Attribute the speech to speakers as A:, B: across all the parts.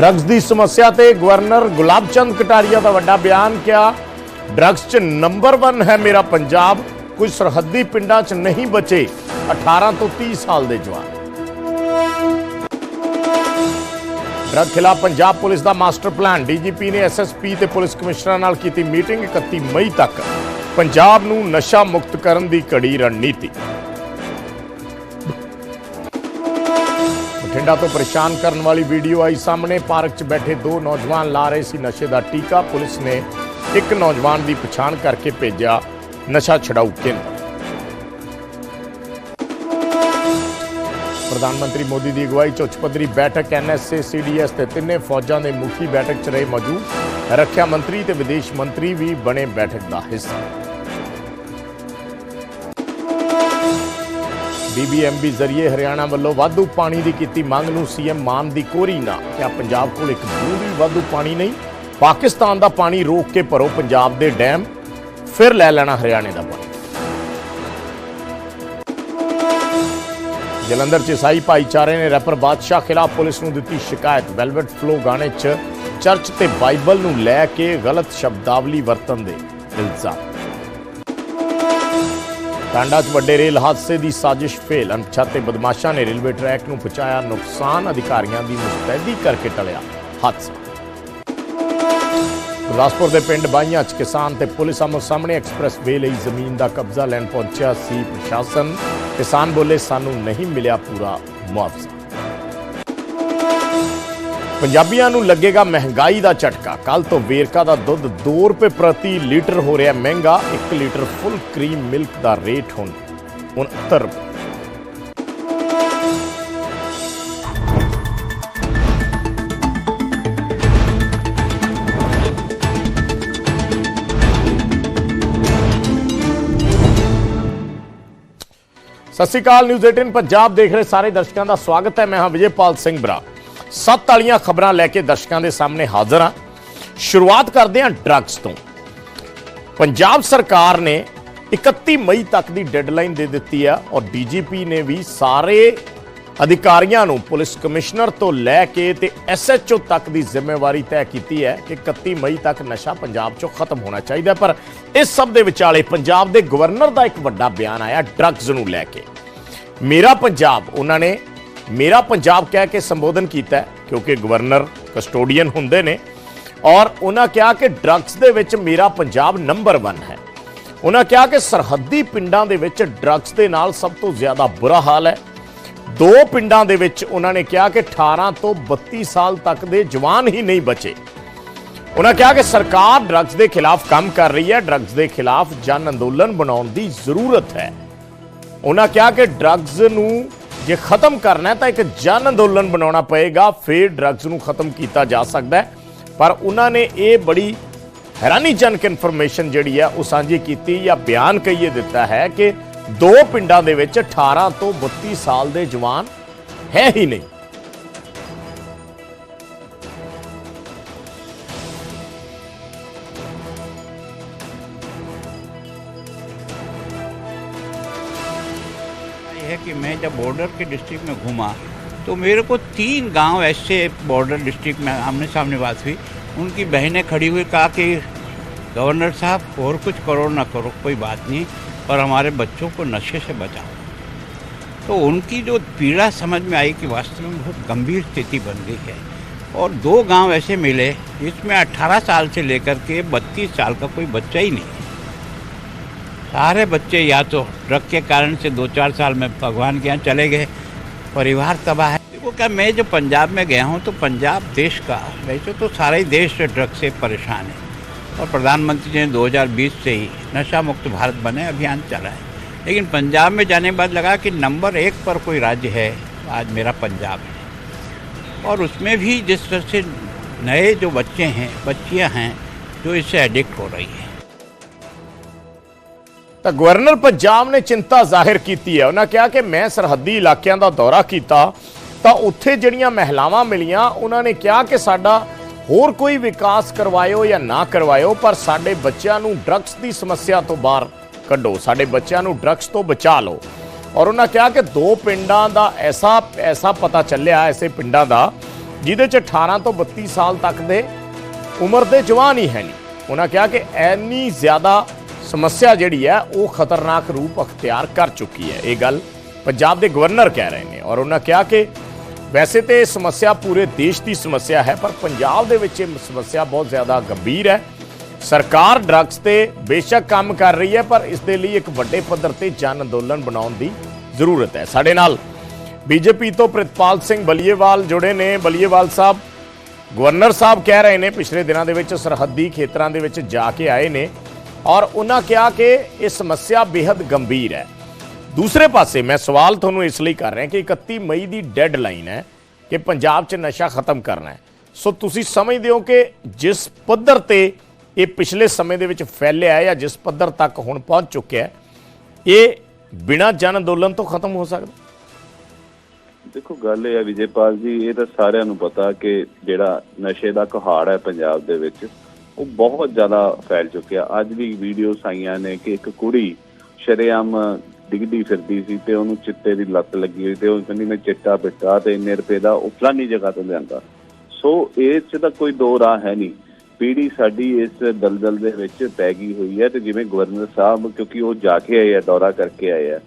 A: Drugs ਦੀ ਸਮੱਸਿਆ ਤੇ governor ਗੁਲਾਬ ਚੰਦ ਕਟਾਰੀਆ ਦਾ ਵੱਡਾ ਬਿਆਨ ਕਿਹਾ, ਡਰੱਗਸ 'ਚ ਨੰਬਰ 1 ਹੈ ਮੇਰਾ ਪੰਜਾਬ, ਕੋਈ ਸਰਹੱਦੀ ਪਿੰਡਾਂ 'ਚ ਨਹੀਂ ਬਚੇ 18 ਤੋਂ 30 ਸਾਲ ਦੇ ਜਵਾਨ। ਡਰੱਗ ਖਿਲਾਫ ਪੰਜਾਬ ਪੁਲਿਸ ਦਾ ਮਾਸਟਰ ਪਲਾਨ। ਡੀਜੀਪੀ ਨੇ ਐਸਐਸਪੀ ਤੇ ਪੁਲਿਸ ਕਮਿਸ਼ਨਰਾਂ ਨਾਲ ਕੀਤੀ ਮੀਟਿੰਗ 31 ਮਈ ਤੱਕ। ਪੰਜਾਬ ਨੂੰ ਨਸ਼ਾ ਮੁਕਤ ਕਰਨ ਦੀ ਕੜੀ ਰਣਨੀਤੀ। ਬਠਿੰਡਾ ਤੋਂ ਪਰੇਸ਼ਾਨ ਕਰਨ ਵਾਲੀ ਵੀਡੀਓ ਆਈ ਸਾਹਮਣੇ। ਪਾਰਕ 'ਚ ਬੈਠੇ ਦੋ ਨੌਜਵਾਨ ਲਾ ਰਹੇ ਸੀ ਨਸ਼ੇ ਦਾ ਟੀਕਾ। ਪੁਲਿਸ ਨੇ ਇੱਕ ਨੌਜਵਾਨ ਦੀ ਪਛਾਣ ਕਰਕੇ ਭੇਜਿਆ ਨਸ਼ਾ ਛਡਾਊ ਕੇਂਦਰ। ਪ੍ਰਧਾਨ ਮੰਤਰੀ ਮੋਦੀ ਦੀ ਅਗਵਾਈ 'ਚ ਉੱਚ ਪੱਧਰੀ ਬੈਠਕ ਐਨਐਸਏ ਸੀਡੀਐਸ ਤੇ ਤਿੰਨੇ ਫੌਜਾਂ ਦੇ ਮੁਖੀ ਬੈਠਕ 'ਚ ਰਹੇ ਮੌਜੂਦ। ਰੱਖਿਆ ਮੰਤਰੀ ਤੇ ਵਿਦੇਸ਼ ਮੰਤਰੀ ਵੀ ਬਣੇ ਬੈਠਕ ਦਾ ਹਿੱਸਾ। ਬੀਬੀਐਮਬੀ ਜ਼ਰੀਏ ਹਰਿਆਣਾ ਵੱਲੋਂ ਵਾਧੂ ਪਾਣੀ ਦੀ ਕੀਤੀ ਮੰਗ ਨੂੰ ਸੀਐਮ ਮਾਨ ਦੀ ਕੋਰੀ ਨਾ। ਕਿ ਪੰਜਾਬ ਕੋਲ ਇੱਕ ਬੂੰਦ ਵਾਧੂ ਪਾਣੀ ਨਹੀਂ? ਪਾਕਿਸਤਾਨ ਦਾ ਪਾਣੀ ਰੋਕ ਕੇ ਭਰੋ ਪੰਜਾਬ ਦੇ ਡੈਮ, ਫਿਰ ਲੈ ਲੈਣਾ ਹਰਿਆਣੇ ਦਾ ਪਾਣੀ। ਜਲੰਧਰ 'ਚ ਈਸਾਈ ਭਾਈਚਾਰੇ ਨੇ ਰੈਪਰ ਬਾਦਸ਼ਾਹ ਖਿਲਾਫ ਪੁਲਿਸ ਨੂੰ ਦਿੱਤੀ ਸ਼ਿਕਾਇਤ। ਵੈਲਵਟ ਫਲੋ ਗਾਣੇ 'ਚ ਚਰਚ ਤੇ ਬਾਈਬਲ ਨੂੰ ਲੈ ਕੇ ਗਲਤ ਸ਼ਬਦਾਵਲੀ ਵਰਤਣ ਦੇ ਇਲਜ਼ਾਮ। ਟਾਂਡਾ 'ਚ ਵੱਡੇ ਰੇਲ ਹਾਦਸੇ ਦੀ ਸਾਜ਼ਿਸ਼ ਫੇਲ। ਅਣਪਛਾਤੇ ਬਦਮਾਸ਼ਾਂ ਨੇ ਰੇਲਵੇ ਟਰੈਕ ਨੂੰ ਪਹੁੰਚਾਇਆ। ਨੁਕਸਾਨ ਅਧਿਕਾਰੀਆਂ ਦੀ ਮੁਸਤੈਦੀ ਕਰਕੇ ਟਲਿਆ ਹਾਦਸਾ। ਗੁਰਦਾਸਪੁਰ ਦੇ ਪਿੰਡ ਬਾਈਆਂ 'ਚ ਕਿਸਾਨ ਤੇ ਪੁਲਿਸ ਆਮੋ ਸਾਹਮਣੇ ਐਕਸਪ੍ਰੈਸ ਵੇ ਲਈ ਜ਼ਮੀਨ ਦਾ ਕਬਜ਼ਾ ਲੈਣ ਪਹੁੰਚਿਆ ਸੀ ਪ੍ਰਸ਼ਾਸਨ। ਕਿਸਾਨ ਬੋਲੇ, ਸਾਨੂੰ ਨਹੀਂ ਮਿਲਿਆ ਪੂਰਾ ਮੁਆਵਜ਼ਾ। ਪੰਜਾਬੀਆਂ ਨੂੰ ਲੱਗੇਗਾ ਮਹਿੰਗਾਈ ਦਾ ਝਟਕਾ। ਕੱਲ ਤੋਂ ਵੇਰਕਾ ਦਾ ਦੁੱਧ 2 ਰੁਪਏ ਪ੍ਰਤੀ ਲੀਟਰ ਹੋ ਰਿਹਾ ਮਹਿੰਗਾ 1 ਲੀਟਰ ਫੁੱਲ ਕਰੀਮ ਮਿਲਕ ਦਾ ਰੇਟ ਹੁਣ 69 ਰੁਪਏ। ਸਤਿ ਸ਼੍ਰੀ ਅਕਾਲ, ਨਿਊਜ਼ 18 ਪੰਜਾਬ ਦੇਖ ਰਹੇ ਸਾਰੇ ਦਰਸ਼ਕਾਂ ਦਾ ਸਵਾਗਤ ਹੈ। ਮੈਂ ਹਾਂ ਵਿਜੇਪਾਲ ਸਿੰਘ ਬਰਾ ਸੱਤ ਵਾਲੀਆਂ ਖਬਰਾਂ ਲੈ ਕੇ ਦਰਸ਼ਕਾਂ ਦੇ ਸਾਹਮਣੇ ਹਾਜ਼ਰ ਹਾਂ। ਸ਼ੁਰੂਆਤ ਕਰਦੇ ਹਾਂ ਡਰੱਗਸ ਤੋਂ। ਪੰਜਾਬ ਸਰਕਾਰ ਨੇ 31 ਮਈ ਤੱਕ ਦੀ ਡੈਡਲਾਈਨ ਦੇ ਦਿੱਤੀ ਆ ਔਰ ਡੀਜੀਪੀ ਨੇ ਵੀ ਸਾਰੇ ਅਧਿਕਾਰੀਆਂ ਨੂੰ ਪੁਲਿਸ ਕਮਿਸ਼ਨਰ ਤੋਂ ਲੈ ਕੇ ਤੇ ਐਸਐਚਓ ਤੱਕ ਦੀ ਜ਼ਿੰਮੇਵਾਰੀ ਤੈਅ ਕੀਤੀ ਹੈ ਕਿ 31 ਮਈ ਤੱਕ ਨਸ਼ਾ ਪੰਜਾਬ 'ਚੋਂ ਖਤਮ ਹੋਣਾ ਚਾਹੀਦਾ ਪਰ ਇਸ ਸਭ ਦੇ ਵਿਚਾਲੇ ਪੰਜਾਬ ਦੇ ਗਵਰਨਰ ਦਾ ਇੱਕ ਵੱਡਾ ਬਿਆਨ ਆਇਆ ਡਰੱਗਸ ਨੂੰ ਲੈ ਕੇ। ਮੇਰਾ ਪੰਜਾਬ, ਉਹਨਾਂ ਨੇ ਮੇਰਾ ਪੰਜਾਬ ਕਹਿ ਕੇ ਸੰਬੋਧਨ ਕੀਤਾ ਕਿਉਂਕਿ ਗਵਰਨਰ, ਕਸਟੋਡੀਅਨ ਹੁੰਦੇ ਨੇ, ਔਰ ਉਹਨਾਂ ਕਿਹਾ ਕਿ ਡਰੱਗਸ ਦੇ ਵਿੱਚ ਮੇਰਾ ਪੰਜਾਬ ਨੰਬਰ 1 ਹੈ। ਉਹਨਾਂ ਕਿਹਾ ਕਿ ਸਰਹੱਦੀ ਪਿੰਡਾਂ ਦੇ ਵਿੱਚ ਡਰੱਗਸ ਦੇ ਨਾਲ ਸਭ ਤੋਂ ਜ਼ਿਆਦਾ ਬੁਰਾ ਹਾਲ ਹੈ। ਦੋ ਪਿੰਡਾਂ ਦੇ ਵਿੱਚ ਉਹਨਾਂ ਨੇ ਕਿਹਾ ਕਿ 18 ਤੋਂ 32 ਸਾਲ ਤੱਕ ਦੇ ਜਵਾਨ ਹੀ ਨਹੀਂ ਬਚੇ। ਉਹਨਾਂ ਕਿਹਾ ਕਿ ਸਰਕਾਰ ਡਰੱਗਸ ਦੇ ਖਿਲਾਫ ਕੰਮ ਕਰ ਰਹੀ ਹੈ, ਡਰੱਗਸ ਦੇ ਖਿਲਾਫ ਜਨ ਅੰਦੋਲਨ ਬਣਾਉਣ ਦੀ ਜ਼ਰੂਰਤ ਹੈ। ਉਹਨਾਂ ਕਿਹਾ ਕਿ ਡਰੱਗਸ ਨੂੰ ਜੇ ਖਤਮ ਕਰਨਾ ਤਾਂ ਇੱਕ ਜਨ ਅੰਦੋਲਨ ਬਣਾਉਣਾ ਪਏਗਾ। ਫਿਰ ਡਰੱਗਸ ਨੂੰ ਖਤਮ ਕੀਤਾ ਜਾ ਸਕਦਾ ਪਰ ਉਹਨਾਂ ਨੇ ਇਹ ਬੜੀ ਹੈਰਾਨੀਜਨਕ ਇਨਫੋਰਮੇਸ਼ਨ ਜਿਹੜੀ ਹੈ, ਉਹ ਸਾਂਝੀ ਕੀਤੀ ਜਾਂ ਬਿਆਨ ਕਹੀਏ ਦਿੱਤਾ ਹੈ ਕਿ ਦੋ ਪਿੰਡਾਂ ਦੇ ਵਿੱਚ 18 ਤੋਂ 32 ਸਾਲ ਦੇ ਜਵਾਨ ਹੈ ਹੀ ਨਹੀਂ।
B: जब बॉर्डर के डिस्ट्रिक्ट में घूमा तो मेरे को तीन गाँव ऐसे बॉर्डर डिस्ट्रिक्ट में आमने सामने बात हुई। उनकी बहनें खड़ी हुई, कहा कि, गवर्नर साहब, और कुछ करो ना करो, कोई बात नहीं, पर हमारे बच्चों को नशे से बचाओ। तो उनकी जो पीड़ा समझ में आई कि वास्तव में बहुत गंभीर स्थिति बन गई है। और दो गाँव ऐसे मिले, जिसमें 18 साल से लेकर के 32 साल का कोई बच्चा ही नहीं। सारे बच्चे या तो ड्रग के कारण से दो चार साल में भगवान के यहाँ चले गए। परिवार तबाह है। वो क्या, मैं जो पंजाब में गया हूँ तो पंजाब देश का, वैसे तो सारा ही देश ड्रग से परेशान है। और प्रधानमंत्री जी ने 2020 से ही नशा मुक्त भारत बने अभियान चला है। लेकिन पंजाब में जाने के बाद लगा कि नंबर एक पर कोई राज्य है, आज मेरा पंजाब है। और उसमें भी जिस तरह से नए जो बच्चे हैं, बच्चियाँ हैं, जो इससे एडिक्ट हो रही हैं।
A: ਤਾਂ ਗਵਰਨਰ ਪੰਜਾਬ ਨੇ ਚਿੰਤਾ ਜ਼ਾਹਿਰ ਕੀਤੀ ਹੈ। ਉਹਨਾਂ ਕਿਹਾ ਕਿ ਮੈਂ ਸਰਹੱਦੀ ਇਲਾਕਿਆਂ ਦਾ ਦੌਰਾ ਕੀਤਾ ਤਾਂ ਉੱਥੇ ਜਿਹੜੀਆਂ ਮਹਿਲਾਵਾਂ ਮਿਲੀਆਂ, ਉਹਨਾਂ ਨੇ ਕਿਹਾ ਕਿ ਸਾਡਾ ਹੋਰ ਕੋਈ ਵਿਕਾਸ ਕਰਵਾਇਓ ਜਾਂ ਨਾ ਕਰਵਾਇਓ, ਪਰ ਸਾਡੇ ਬੱਚਿਆਂ ਨੂੰ ਡਰੱਗਸ ਦੀ ਸਮੱਸਿਆ ਤੋਂ ਬਾਹਰ ਕੱਢੋ। ਸਾਡੇ ਬੱਚਿਆਂ ਨੂੰ ਡਰੱਗਸ ਤੋਂ ਬਚਾ ਲਓ। ਔਰ ਉਹਨਾਂ ਕਿਹਾ ਕਿ ਦੋ ਪਿੰਡਾਂ ਦਾ ਐਸਾ ਐਸਾ ਪਤਾ ਚੱਲਿਆ, ਐਸੇ ਪਿੰਡਾਂ ਦਾ, ਜਿਹਦੇ ਚ 18 ਤੋਂ 32 ਸਾਲ ਤੱਕ ਦੇ ਉਮਰ ਦੇ ਜਵਾਨ ਹੀ ਹੈ ਨਹੀਂ ਉਹਨਾਂ ਕਿਹਾ ਕਿ ਐਨੀ ਜ਼ਿਆਦਾ ਸਮੱਸਿਆ ਜਿਹੜੀ ਹੈ, ਉਹ ਖਤਰਨਾਕ ਰੂਪ ਅਖਤਿਆਰ ਕਰ ਚੁੱਕੀ ਹੈ। ਇਹ ਗੱਲ ਪੰਜਾਬ ਦੇ ਗਵਰਨਰ ਕਹਿ ਰਹੇ ਨੇ ਔਰ ਉਹਨਾਂ ਕਿਹਾ ਕਿ ਵੈਸੇ ਤੇ ਇਹ ਸਮੱਸਿਆ ਪੂਰੇ ਦੇਸ਼ ਦੀ ਸਮੱਸਿਆ ਹੈ, ਪਰ ਪੰਜਾਬ ਦੇ ਵਿੱਚ ਇਹ ਸਮੱਸਿਆ ਬਹੁਤ ਜ਼ਿਆਦਾ ਗੰਭੀਰ ਹੈ। ਸਰਕਾਰ ਡਰੱਗਸ ਤੇ ਬੇਸ਼ੱਕ ਕੰਮ ਕਰ ਰਹੀ ਹੈ, ਪਰ ਇਸ ਦੇ ਲਈ ਇੱਕ ਵੱਡੇ ਪੱਧਰ ਤੇ ਜਨ ਅੰਦੋਲਨ ਬਣਾਉਣ ਦੀ ਜ਼ਰੂਰਤ ਹੈ। ਸਾਡੇ ਨਾਲ ਬੀਜੇਪੀ ਤੋਂ ਪ੍ਰਿਤਪਾਲ ਸਿੰਘ ਬਲੀਏਵਾਲ ਜੁੜੇ ਨੇ। ਬਲੀਏਵਾਲ ਸਾਹਿਬ, ਗਵਰਨਰ ਸਾਹਿਬ ਕਹਿ ਰਹੇ ਨੇ, ਪਿਛਲੇ ਦਿਨਾਂ ਦੇ ਵਿੱਚ ਸਰਹੱਦੀ ਖੇਤਰਾਂ ਦੇ ਵਿੱਚ ਜਾ ਕੇ ਆਏ ਨੇ। ਔਰ ਉਹਨਾਂ ਕਿਹਾ ਕਿ ਇਹ ਸਮੱਸਿਆ ਬੇहद ਗੰਭੀਰ ਹੈ। ਦੂਸਰੇ ਪਾਸੇ ਮੈਂ ਸਵਾਲ ਤੁਹਾਨੂੰ ਇਸ ਲਈ ਕਰ ਰਿਹਾ ਕਿ 31 ਮਈ ਦੀ ਡੈਡਲਾਈਨ ਹੈ ਕਿ ਪੰਜਾਬ 'ਚ ਨਸ਼ਾ ਖਤਮ ਕਰਨਾ ਹੈ। ਸੋ ਤੁਸੀਂ ਸਮਝਦੇ ਹੋ ਕਿ ਜਿਸ ਪੱਧਰ ਤੇ ਇਹ ਪਿਛਲੇ ਸਮੇਂ ਦੇ ਵਿੱਚ ਫੈਲਿਆ ਹੈ ਜਾਂ ਜਿਸ ਪੱਧਰ ਤੱਕ ਹੁਣ ਪਹੁੰਚ ਚੁੱਕਿਆ ਹੈ, ਇਹ ਬਿਨਾਂ ਜਨ ਅੰਦੋਲਨ ਤੋਂ ਖਤਮ ਹੋ ਸਕਦਾ?
C: ਦੇਖੋ, ਗੱਲ ਇਹ ਹੈ ਵਿਜੇਪਾਲ ਜੀ, ਇਹ ਤਾਂ ਸਾਰਿਆਂ ਨੂੰ ਪਤਾ ਕਿ ਜਿਹੜਾ ਨਸ਼ੇ ਦਾ ਕਹਾੜ ਹੈ ਪੰਜਾਬ ਦੇ ਵਿੱਚ ਉਹ ਬਹੁਤ ਜ਼ਿਆਦਾ ਫੈਲ ਚੁੱਕਿਆ। ਅੱਜ ਵੀ ਵੀਡੀਓਸ ਆਈਆਂ ਨੇ ਕਿ ਇੱਕ ਕੁੜੀ ਸ਼ਰੇਆਮ ਡਿੱਗਦੀ ਫਿਰਦੀ ਸੀ ਤੇ ਉਹਨੂੰ ਚਿੱਟੇ ਦੀ ਲੱਤ ਲੱਗੀ ਹੋਈ ਤੇ ਉਹ ਕਹਿੰਦੀ ਮੈਂ ਚਿੱਟਾ ਪਿੱਟਾ ਤੇ ਇੰਨੇ ਰੁਪਏ ਦਾ ਉਹ ਫਲਾਨੀ ਜਗ੍ਹਾ ਤੋਂ ਲਿਆਂਦਾ। ਸੋ ਇਹ 'ਚ ਤਾਂ ਕੋਈ ਦੋ ਰਾਹ ਹੈ ਨਹੀਂ। ਪੀੜੀ ਸਾਡੀ ਇਸ ਦਲਦਲ ਦੇ ਵਿੱਚ ਪੈ ਗਈ ਹੋਈ ਹੈ ਤੇ ਜਿਵੇਂ ਗਵਰਨਰ ਸਾਹਿਬ ਕਿਉਂਕਿ ਉਹ ਜਾ ਕੇ ਆਏ ਆ ਦੌਰਾ ਕਰਕੇ ਆਏ ਆ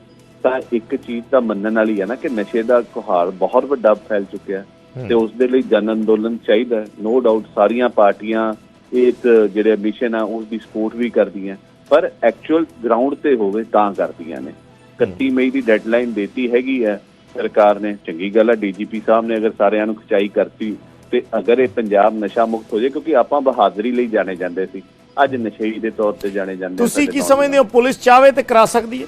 C: ਤਾਂ ਇੱਕ ਚੀਜ਼ ਤਾਂ ਮੰਨਣ ਵਾਲੀ ਹੈ ਨਾ ਕਿ ਨਸ਼ੇ ਦਾ ਕੁਹਾਰ ਬਹੁਤ ਵੱਡਾ ਫੈਲ ਚੁੱਕਿਆ। ਤੇ ਉਸ ਦੇ ਲਈ ਜਨ ਅੰਦੋਲਨ ਚਾਹੀਦਾ ਹੈ। ਨੋ ਡਾਊਟ ਸਾਰੀਆਂ ਪਾਰਟੀਆਂ ਇੱਕ ਜਿਹੜੇ ਮਿਸ਼ਨ ਆ ਉਸ ਦੀ ਸਪੋਰਟ ਵੀ ਕਰਦੀਆਂ। ਪਰ ਐਕਚੁਅਲ ਗਰਾਊਂਡ ਤੇ ਹੋਵੇ ਤਾਂ ਕਰਦੀਆਂ ਨੇ। 31 ਮਈ ਦੀ ਡੈਡਲਾਈਨ ਦਿੱਤੀ ਹੈਗੀ ਹੈ ਸਰਕਾਰ ਨੇ। ਚੰਗੀ ਗੱਲ ਹੈ ਡੀਜੀਪੀ ਸਾਹਿਬ ਨੇ ਅਗਰ ਸਾਰਿਆਂ ਨੂੰ ਖਚਾਈ ਕਰਤੀ ਤੇ ਅਗਰ ਇਹ ਪੰਜਾਬ ਨਸ਼ਾ ਮੁਕਤ ਹੋ ਜਾਏ ਕਿਉਂਕਿ ਆਪਾਂ ਬਹਾਦਰੀ ਲਈ ਜਾਣੇ ਜਾਂਦੇ ਸੀ। ਅੱਜ ਨਸ਼ੇੜੀ ਦੇ ਤੌਰ ਤੇ ਜਾਣੇ ਜਾਂਦੇ
A: ਤੁਸੀਂ ਕੀ। ਸਮਝਦੇ ਹੋ ਪੁਲਿਸ ਚਾਹਵੇ ਤੇ ਕਰਾ ਸਕਦੀ ਹੈ?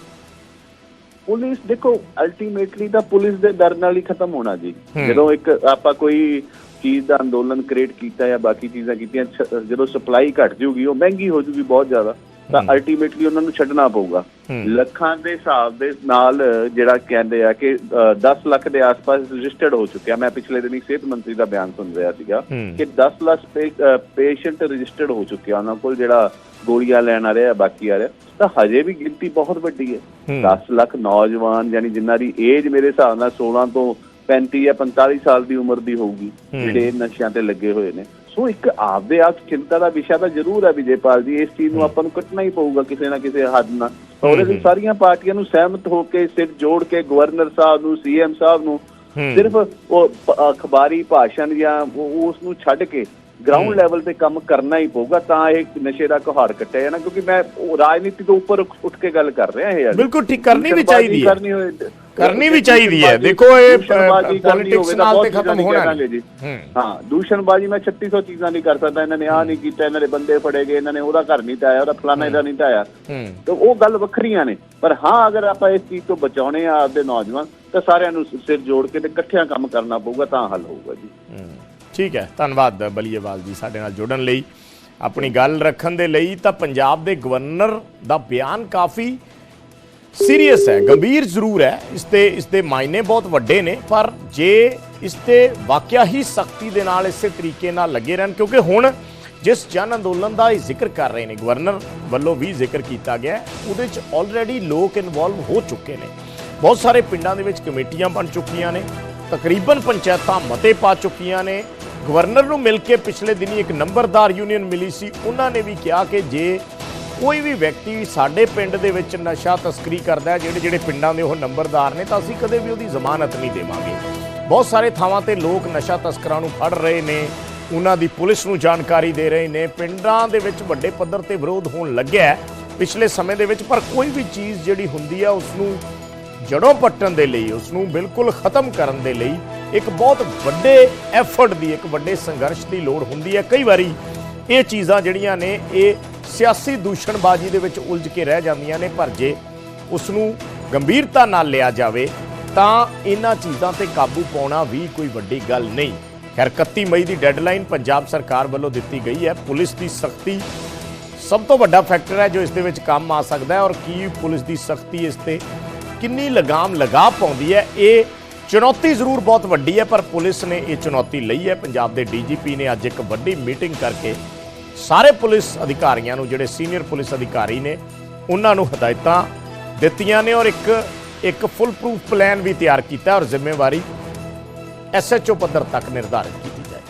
C: ਪੁਲਿਸ ਦੇਖੋ ਅਲਟੀਮੇਟਲੀ ਤਾਂ ਪੁਲਿਸ ਦੇ ਡਰ ਨਾਲ ਹੀ ਖਤਮ ਹੋਣਾ ਜੀ। ਜਦੋਂ ਇੱਕ ਆਪਾਂ ਕੋਈ ਚੀਜ਼ ਦਾ ਅੰਦੋਲਨ ਕ੍ਰੀਏਟ ਕੀਤਾ ਜਾਂ ਬਾਕੀ ਚੀਜ਼ਾਂ ਕੀਤੀਆਂ ਜਦੋਂ ਸਪਲਾਈ ਘਟ ਜੂਗੀ ਉਹ ਮਹਿੰਗੀ ਹੋ ਜੂਗੀ ਬਹੁਤ ਜ਼ਿਆਦਾ ਤਾਂ। ਅਲਟੀਮੇਟਲੀ ਉਹਨਾਂ ਨੂੰ ਛੱਡਣਾ ਪਊਗਾ। ਲੱਖਾਂ ਦੇ ਹਿਸਾਬ ਦੇ ਨਾਲ ਜਿਹੜਾ ਕਹਿੰਦੇ ਆ ਕਿ ਅ, 10 ਲੱਖ ਦੇ ਆਸ-ਪਾਸ ਰਜਿਸਟਰਡ ਹੋ ਚੁੱਕਿਆ ਮੈਂ ਪਿਛਲੇ ਦਿਨੀ ਸਿਹਤ ਮੰਤਰੀ ਦਾ ਬਿਆਨ ਸੁਣ ਰਿਹਾ ਸੀਗਾ। ਕਿ 10 ਲੱਖ ਪੇਸ਼ੈਂਟ ਰਜਿਸਟਰਡ ਹੋ ਚੁੱਕਿਆ ਉਹਨਾਂ ਕੋਲ ਜਿਹੜਾ ਗੋਲੀਆਂ ਲੈਣ ਆ ਰਿਹਾ ਬਾਕੀ ਆ ਰਿਹਾ ਤਾਂ ਹਜੇ ਵੀ ਗਿਣਤੀ ਬਹੁਤ ਵੱਡੀ ਹੂੰ। 10 ਲੱਖ ਨੌਜਵਾਨ ਯਾਨੀ ਜਿਨ੍ਹਾਂ ਦੀ ਏਜ ਮੇਰੇ ਹਿਸਾਬ ਨਾਲ 16 ਤੋਂ 35 ਜਾਂ 45 ਸਾਲ ਦੀ ਉਮਰ ਦੀ ਹੋਊਗੀ। ਜਿਹੜੇ ਨਸ਼ਿਆਂ ਤੇ ਲੱਗੇ ਹੋਏ ਨੇ। ਸੋ ਇੱਕ ਆਪਦੇ ਆਪ ਚਿੰਤਾ ਦਾ ਵਿਸ਼ਾ ਤਾਂ ਜ਼ਰੂਰ ਹੈ ਵਿਜੇਪਾਲ ਜੀ ਇਸ ਚੀਜ਼ ਨੂੰ ਆਪਾਂ ਨੂੰ ਕੱਟਣਾ ਹੀ ਪਊਗਾ ਕਿਸੇ ਨਾ ਕਿਸੇ ਹੱਦ ਨਾਲ। ਤਾਂ ਉਹਦੇ ਲਈ
A: ਹੂੰ।
C: ਸਾਰੀਆਂ ਪਾਰਟੀਆਂ ਨੂੰ ਸਹਿਮਤ ਹੋ ਕੇ ਸਿਰ ਜੋੜ ਕੇ ਗਵਰਨਰ ਸਾਹਿਬ ਨੂੰ ਸੀਐਮ ਸਾਹਿਬ ਨੂੰ। ਸਿਰਫ ਉਹ ਅਖਬਾਰੀ ਭਾਸ਼ਣ ਜਾਂ ਉਸ ਨੂੰ ਛੱਡ ਕੇ ਗਰਾਊਂਡ ਲੈਵਲ ਤੇ ਕੰਮ ਕਰਨਾ ਹੀ ਪਊਗਾ ਤਾਂ ਇਹ ਨਸ਼ੇ ਦਾ ਕਹਾੜ ਕੱਟਿਆ ਜਾਣਾ। ਕਿਉਂਕਿ ਮੈਂ ਰਾਜਨੀਤੀ ਤੋਂ ਉੱਪਰ ਉੱਠ ਕੇ ਗੱਲ ਕਰ ਰਿਹਾ ਇਹ
A: ਬਿਲਕੁਲ ਠੀਕ ਕਰਨੀ ਵੀ ਚਾਹੀਦੀ ਹੈ।
C: ਕਰਨੀ
A: ਵੀ ਚਾਹੀਦੀ ਹੈ। ਦੇਖੋ ਇਹ,
C: ਤਾਂ
A: ਨਾਲ ਤੇ ਖਤਮ
C: ਨਹੀਂ
A: ਹੋਣਾ
C: ਜੀ?
A: ਹੂੰ।
C: ਦੂਸ਼ਣਬਾਜ਼ੀ ਮੈਂ 3600 ਚੀਜ਼ਾਂ ਨਹੀਂ ਕਰ ਸਕਦਾ। ਇਹਨਾਂ ਨੇ ਆਹ ਨਹੀਂ ਕੀਤਾ ਇਹਨਾਂ ਦੇ ਬੰਦੇ ਫੜੇ ਗਏ ਇਹਨਾਂ ਨੇ ਉਹਦਾ ਘਰ ਨਹੀਂ ਢਾਇਆ ਉਹਦਾ ਫਲਾਣਾ ਇਹਦਾ ਨਹੀਂ ਢਾਇਆ
A: ਹੂੰ।
C: ਤਾਂ ਉਹ ਗੱਲ ਵੱਖਰੀਆਂ ਨੇ। ਪਰ ਹਾਂ ਅਗਰ ਆਪਾਂ ਇਸ ਚੀਜ਼ ਤੋਂ ਬਚਾਉਣੇ ਆ ਆਪਦੇ ਨੌਜਵਾਨ ਤਾਂ ਸਾਰਿਆਂ ਨੂੰ ਸਿਰ ਜੋੜ ਕੇ ਤੇ ਇਕੱਠਿਆਂ ਕੰਮ ਕਰਨਾ ਪਊਗਾ ਤਾਂ ਹੱਲ ਹੋਊਗਾ ਜੀ।
A: ਠੀਕ ਹੈ। ਧੰਨਵਾਦ ਬਲੀਏਵਾਲ ਜੀ ਸਾਡੇ ਨਾਲ ਜੁੜਨ ਲਈ। ਆਪਣੀ ਗੱਲ ਰੱਖਣ ਦੇ ਲਈ ਤਾਂ ਪੰਜਾਬ ਦੇ ਗਵਰਨਰ ਦਾ ਬਿਆਨ ਕਾਫੀ ਸੀਰੀਅਸ ਹੈ, ਗੰਭੀਰ ਜ਼ਰੂਰ ਹੈ। ਇਸ ਤੇ ਇਸ ਦੇ ਮਾਇਨੇ ਬਹੁਤ ਵੱਡੇ ਨੇ, ਪਰ ਜੇ ਇਸ ਤੇ ਵਾਕਿਆ ਹੀ ਸਖਤੀ ਦੇ ਨਾਲ ਇਸੇ ਤਰੀਕੇ ਨਾਲ ਲੱਗੇ ਰਹਿਣ, ਕਿਉਂਕਿ ਹੁਣ ਜਿਸ ਜਨ ਅੰਦੋਲਨ ਦਾ ਇਹ ਜ਼ਿਕਰ ਕਰ ਰਹੇ ਨੇ, ਗਵਰਨਰ ਵੱਲੋਂ ਵੀ ਜ਼ਿਕਰ ਕੀਤਾ ਗਿਆ ਉਹਦੇ ਚ ਆਲਰੇਡੀ ਲੋਕ ਇਨਵੋਲਵ ਹੋ ਚੁੱਕੇ ਨੇ। ਬਹੁਤ ਸਾਰੇ ਪਿੰਡਾਂ ਦੇ ਵਿੱਚ ਕਮੇਟੀਆਂ ਬਣ ਚੁੱਕੀਆਂ ਨੇ, ਤਕਰੀਬਨ ਪੰਚਾਇਤਾਂ ਮਤੇ ਪਾ ਚੁੱਕੀਆਂ ਨੇ। ਗਵਰਨਰ ਨੂੰ ਮਿਲ ਕੇ ਪਿਛਲੇ ਦਿਨੀ ਇੱਕ ਨੰਬਰਦਾਰ ਯੂਨੀਅਨ ਮਿਲੀ ਸੀ, ਉਹਨਾਂ ਨੇ ਵੀ ਕਿਹਾ ਕਿ ਜੇ ਕੋਈ ਵੀ ਵਿਅਕਤੀ ਸਾਡੇ ਪਿੰਡ ਦੇ ਵਿੱਚ ਨਸ਼ਾ ਤਸਕਰੀ ਕਰਦਾ ਹੈ, ਜਿਹੜੇ ਜਿਹੜੇ ਪਿੰਡਾਂ ਦੇ ਉਹ ਨੰਬਰਦਾਰ ਨੇ, ਤਾਂ ਅਸੀਂ ਕਦੇ ਵੀ ਉਹਦੀ ਜ਼ਮਾਨਤ ਨਹੀਂ ਦੇਵਾਂਗੇ। ਬਹੁਤ ਸਾਰੇ ਥਾਵਾਂ ਤੇ ਲੋਕ ਨਸ਼ਾ ਤਸਕਰਾਂ ਨੂੰ ਫੜ ਰਹੇ ਨੇ, ਉਹਨਾਂ ਦੀ ਪੁਲਿਸ ਨੂੰ ਜਾਣਕਾਰੀ ਦੇ ਰਹੇ ਨੇ। ਪਿੰਡਾਂ ਦੇ ਵਿੱਚ ਵੱਡੇ ਪੱਧਰ ਤੇ ਵਿਰੋਧ ਹੋਣ ਲੱਗਿਆ ਪਿਛਲੇ ਸਮੇਂ ਦੇ ਵਿੱਚ, ਪਰ ਕੋਈ ਵੀ ਚੀਜ਼ ਜਿਹੜੀ ਹੁੰਦੀ ਹੈ ਉਸ ਨੂੰ ਜੜੋਂ ਪੱਟਣ ਦੇ ਲਈ ਉਸ ਨੂੰ ਬਿਲਕੁਲ ਖਤਮ ਕਰਨ ਦੇ ਲਈ ਇੱਕ ਬਹੁਤ ਵੱਡੇ ਐਫਰਟ ਦੀ, ਇੱਕ ਵੱਡੇ ਸੰਘਰਸ਼ ਦੀ ਲੋੜ ਹੁੰਦੀ ਹੈ। ਕਈ ਵਾਰੀ ਇਹ ਚੀਜ਼ਾਂ ਜਿਹੜੀਆਂ ਨੇ, ਇਹ ਸਿਆਸੀ ਦੂਸ਼ਣਬਾਜ਼ੀ ਦੇ ਵਿੱਚ ਉਲਝ ਕੇ ਰਹਿ ਜਾਂਦੀਆਂ ਨੇ, ਪਰ ਜੇ ਉਸ ਨੂੰ ਗੰਭੀਰਤਾ ਨਾਲ ਲਿਆ ਜਾਵੇ, ਤਾਂ ਇਹਨਾਂ ਚੀਜ਼ਾਂ ਤੇ ਕਾਬੂ ਪਾਉਣਾ ਵੀ ਕੋਈ ਵੱਡੀ ਗੱਲ ਨਹੀਂ। ਖੈਰ 31 ਮਈ ਦੀ ਡੈਡਲਾਈਨ ਪੰਜਾਬ ਸਰਕਾਰ ਵੱਲੋਂ ਦਿੱਤੀ ਗਈ ਹੈ। ਪੁਲਿਸ ਦੀ ਸਖਤੀ ਸਭ ਤੋਂ ਵੱਡਾ ਫੈਕਟਰ ਹੈ ਜੋ ਇਸ ਦੇ ਵਿੱਚ ਕੰਮ ਆ ਸਕਦਾ ਹੈ, ਔਰ ਕੀ ਪੁਲਿਸ ਦੀ ਸਖਤੀ ਇਸ ਤੇ ਕਿੰਨੀ ਲਗਾਮ ਲਗਾ ਪਾਉਂਦੀ ਹੈ, ਇਹ ਚੁਣੌਤੀ ਜ਼ਰੂਰ ਬਹੁਤ ਵੱਡੀ ਹੈ, ਪਰ ਪੁਲਿਸ ਨੇ ਇਹ ਚੁਣੌਤੀ ਲਈ ਹੈ। ਪੰਜਾਬ ਦੇ ਡੀਜੀਪੀ ਨੇ ਅੱਜ ਇੱਕ ਵੱਡੀ ਮੀਟਿੰਗ ਕਰਕੇ ਸਾਰੇ ਪੁਲਿਸ ਅਧਿਕਾਰੀਆਂ ਨੂੰ ਜਿਹੜੇ ਸੀਨੀਅਰ ਪੁਲਿਸ ਅਧਿਕਾਰੀ ਨੇ ਉਹਨਾਂ ਨੂੰ ਹਦਾਇਤਾਂ ਦਿੱਤੀਆਂ ਨੇ ਔਰ ਇੱਕ ਇੱਕ ਫੁੱਲ ਪ੍ਰੂਫ ਪਲਾਨ ਵੀ ਤਿਆਰ ਕੀਤਾ ਔਰ ਜ਼ਿੰਮੇਵਾਰੀ ਐਸਐਚਓ ਪੱਧਰ ਤੱਕ ਨਿਰਧਾਰਿਤ ਕੀਤੀ जाएगी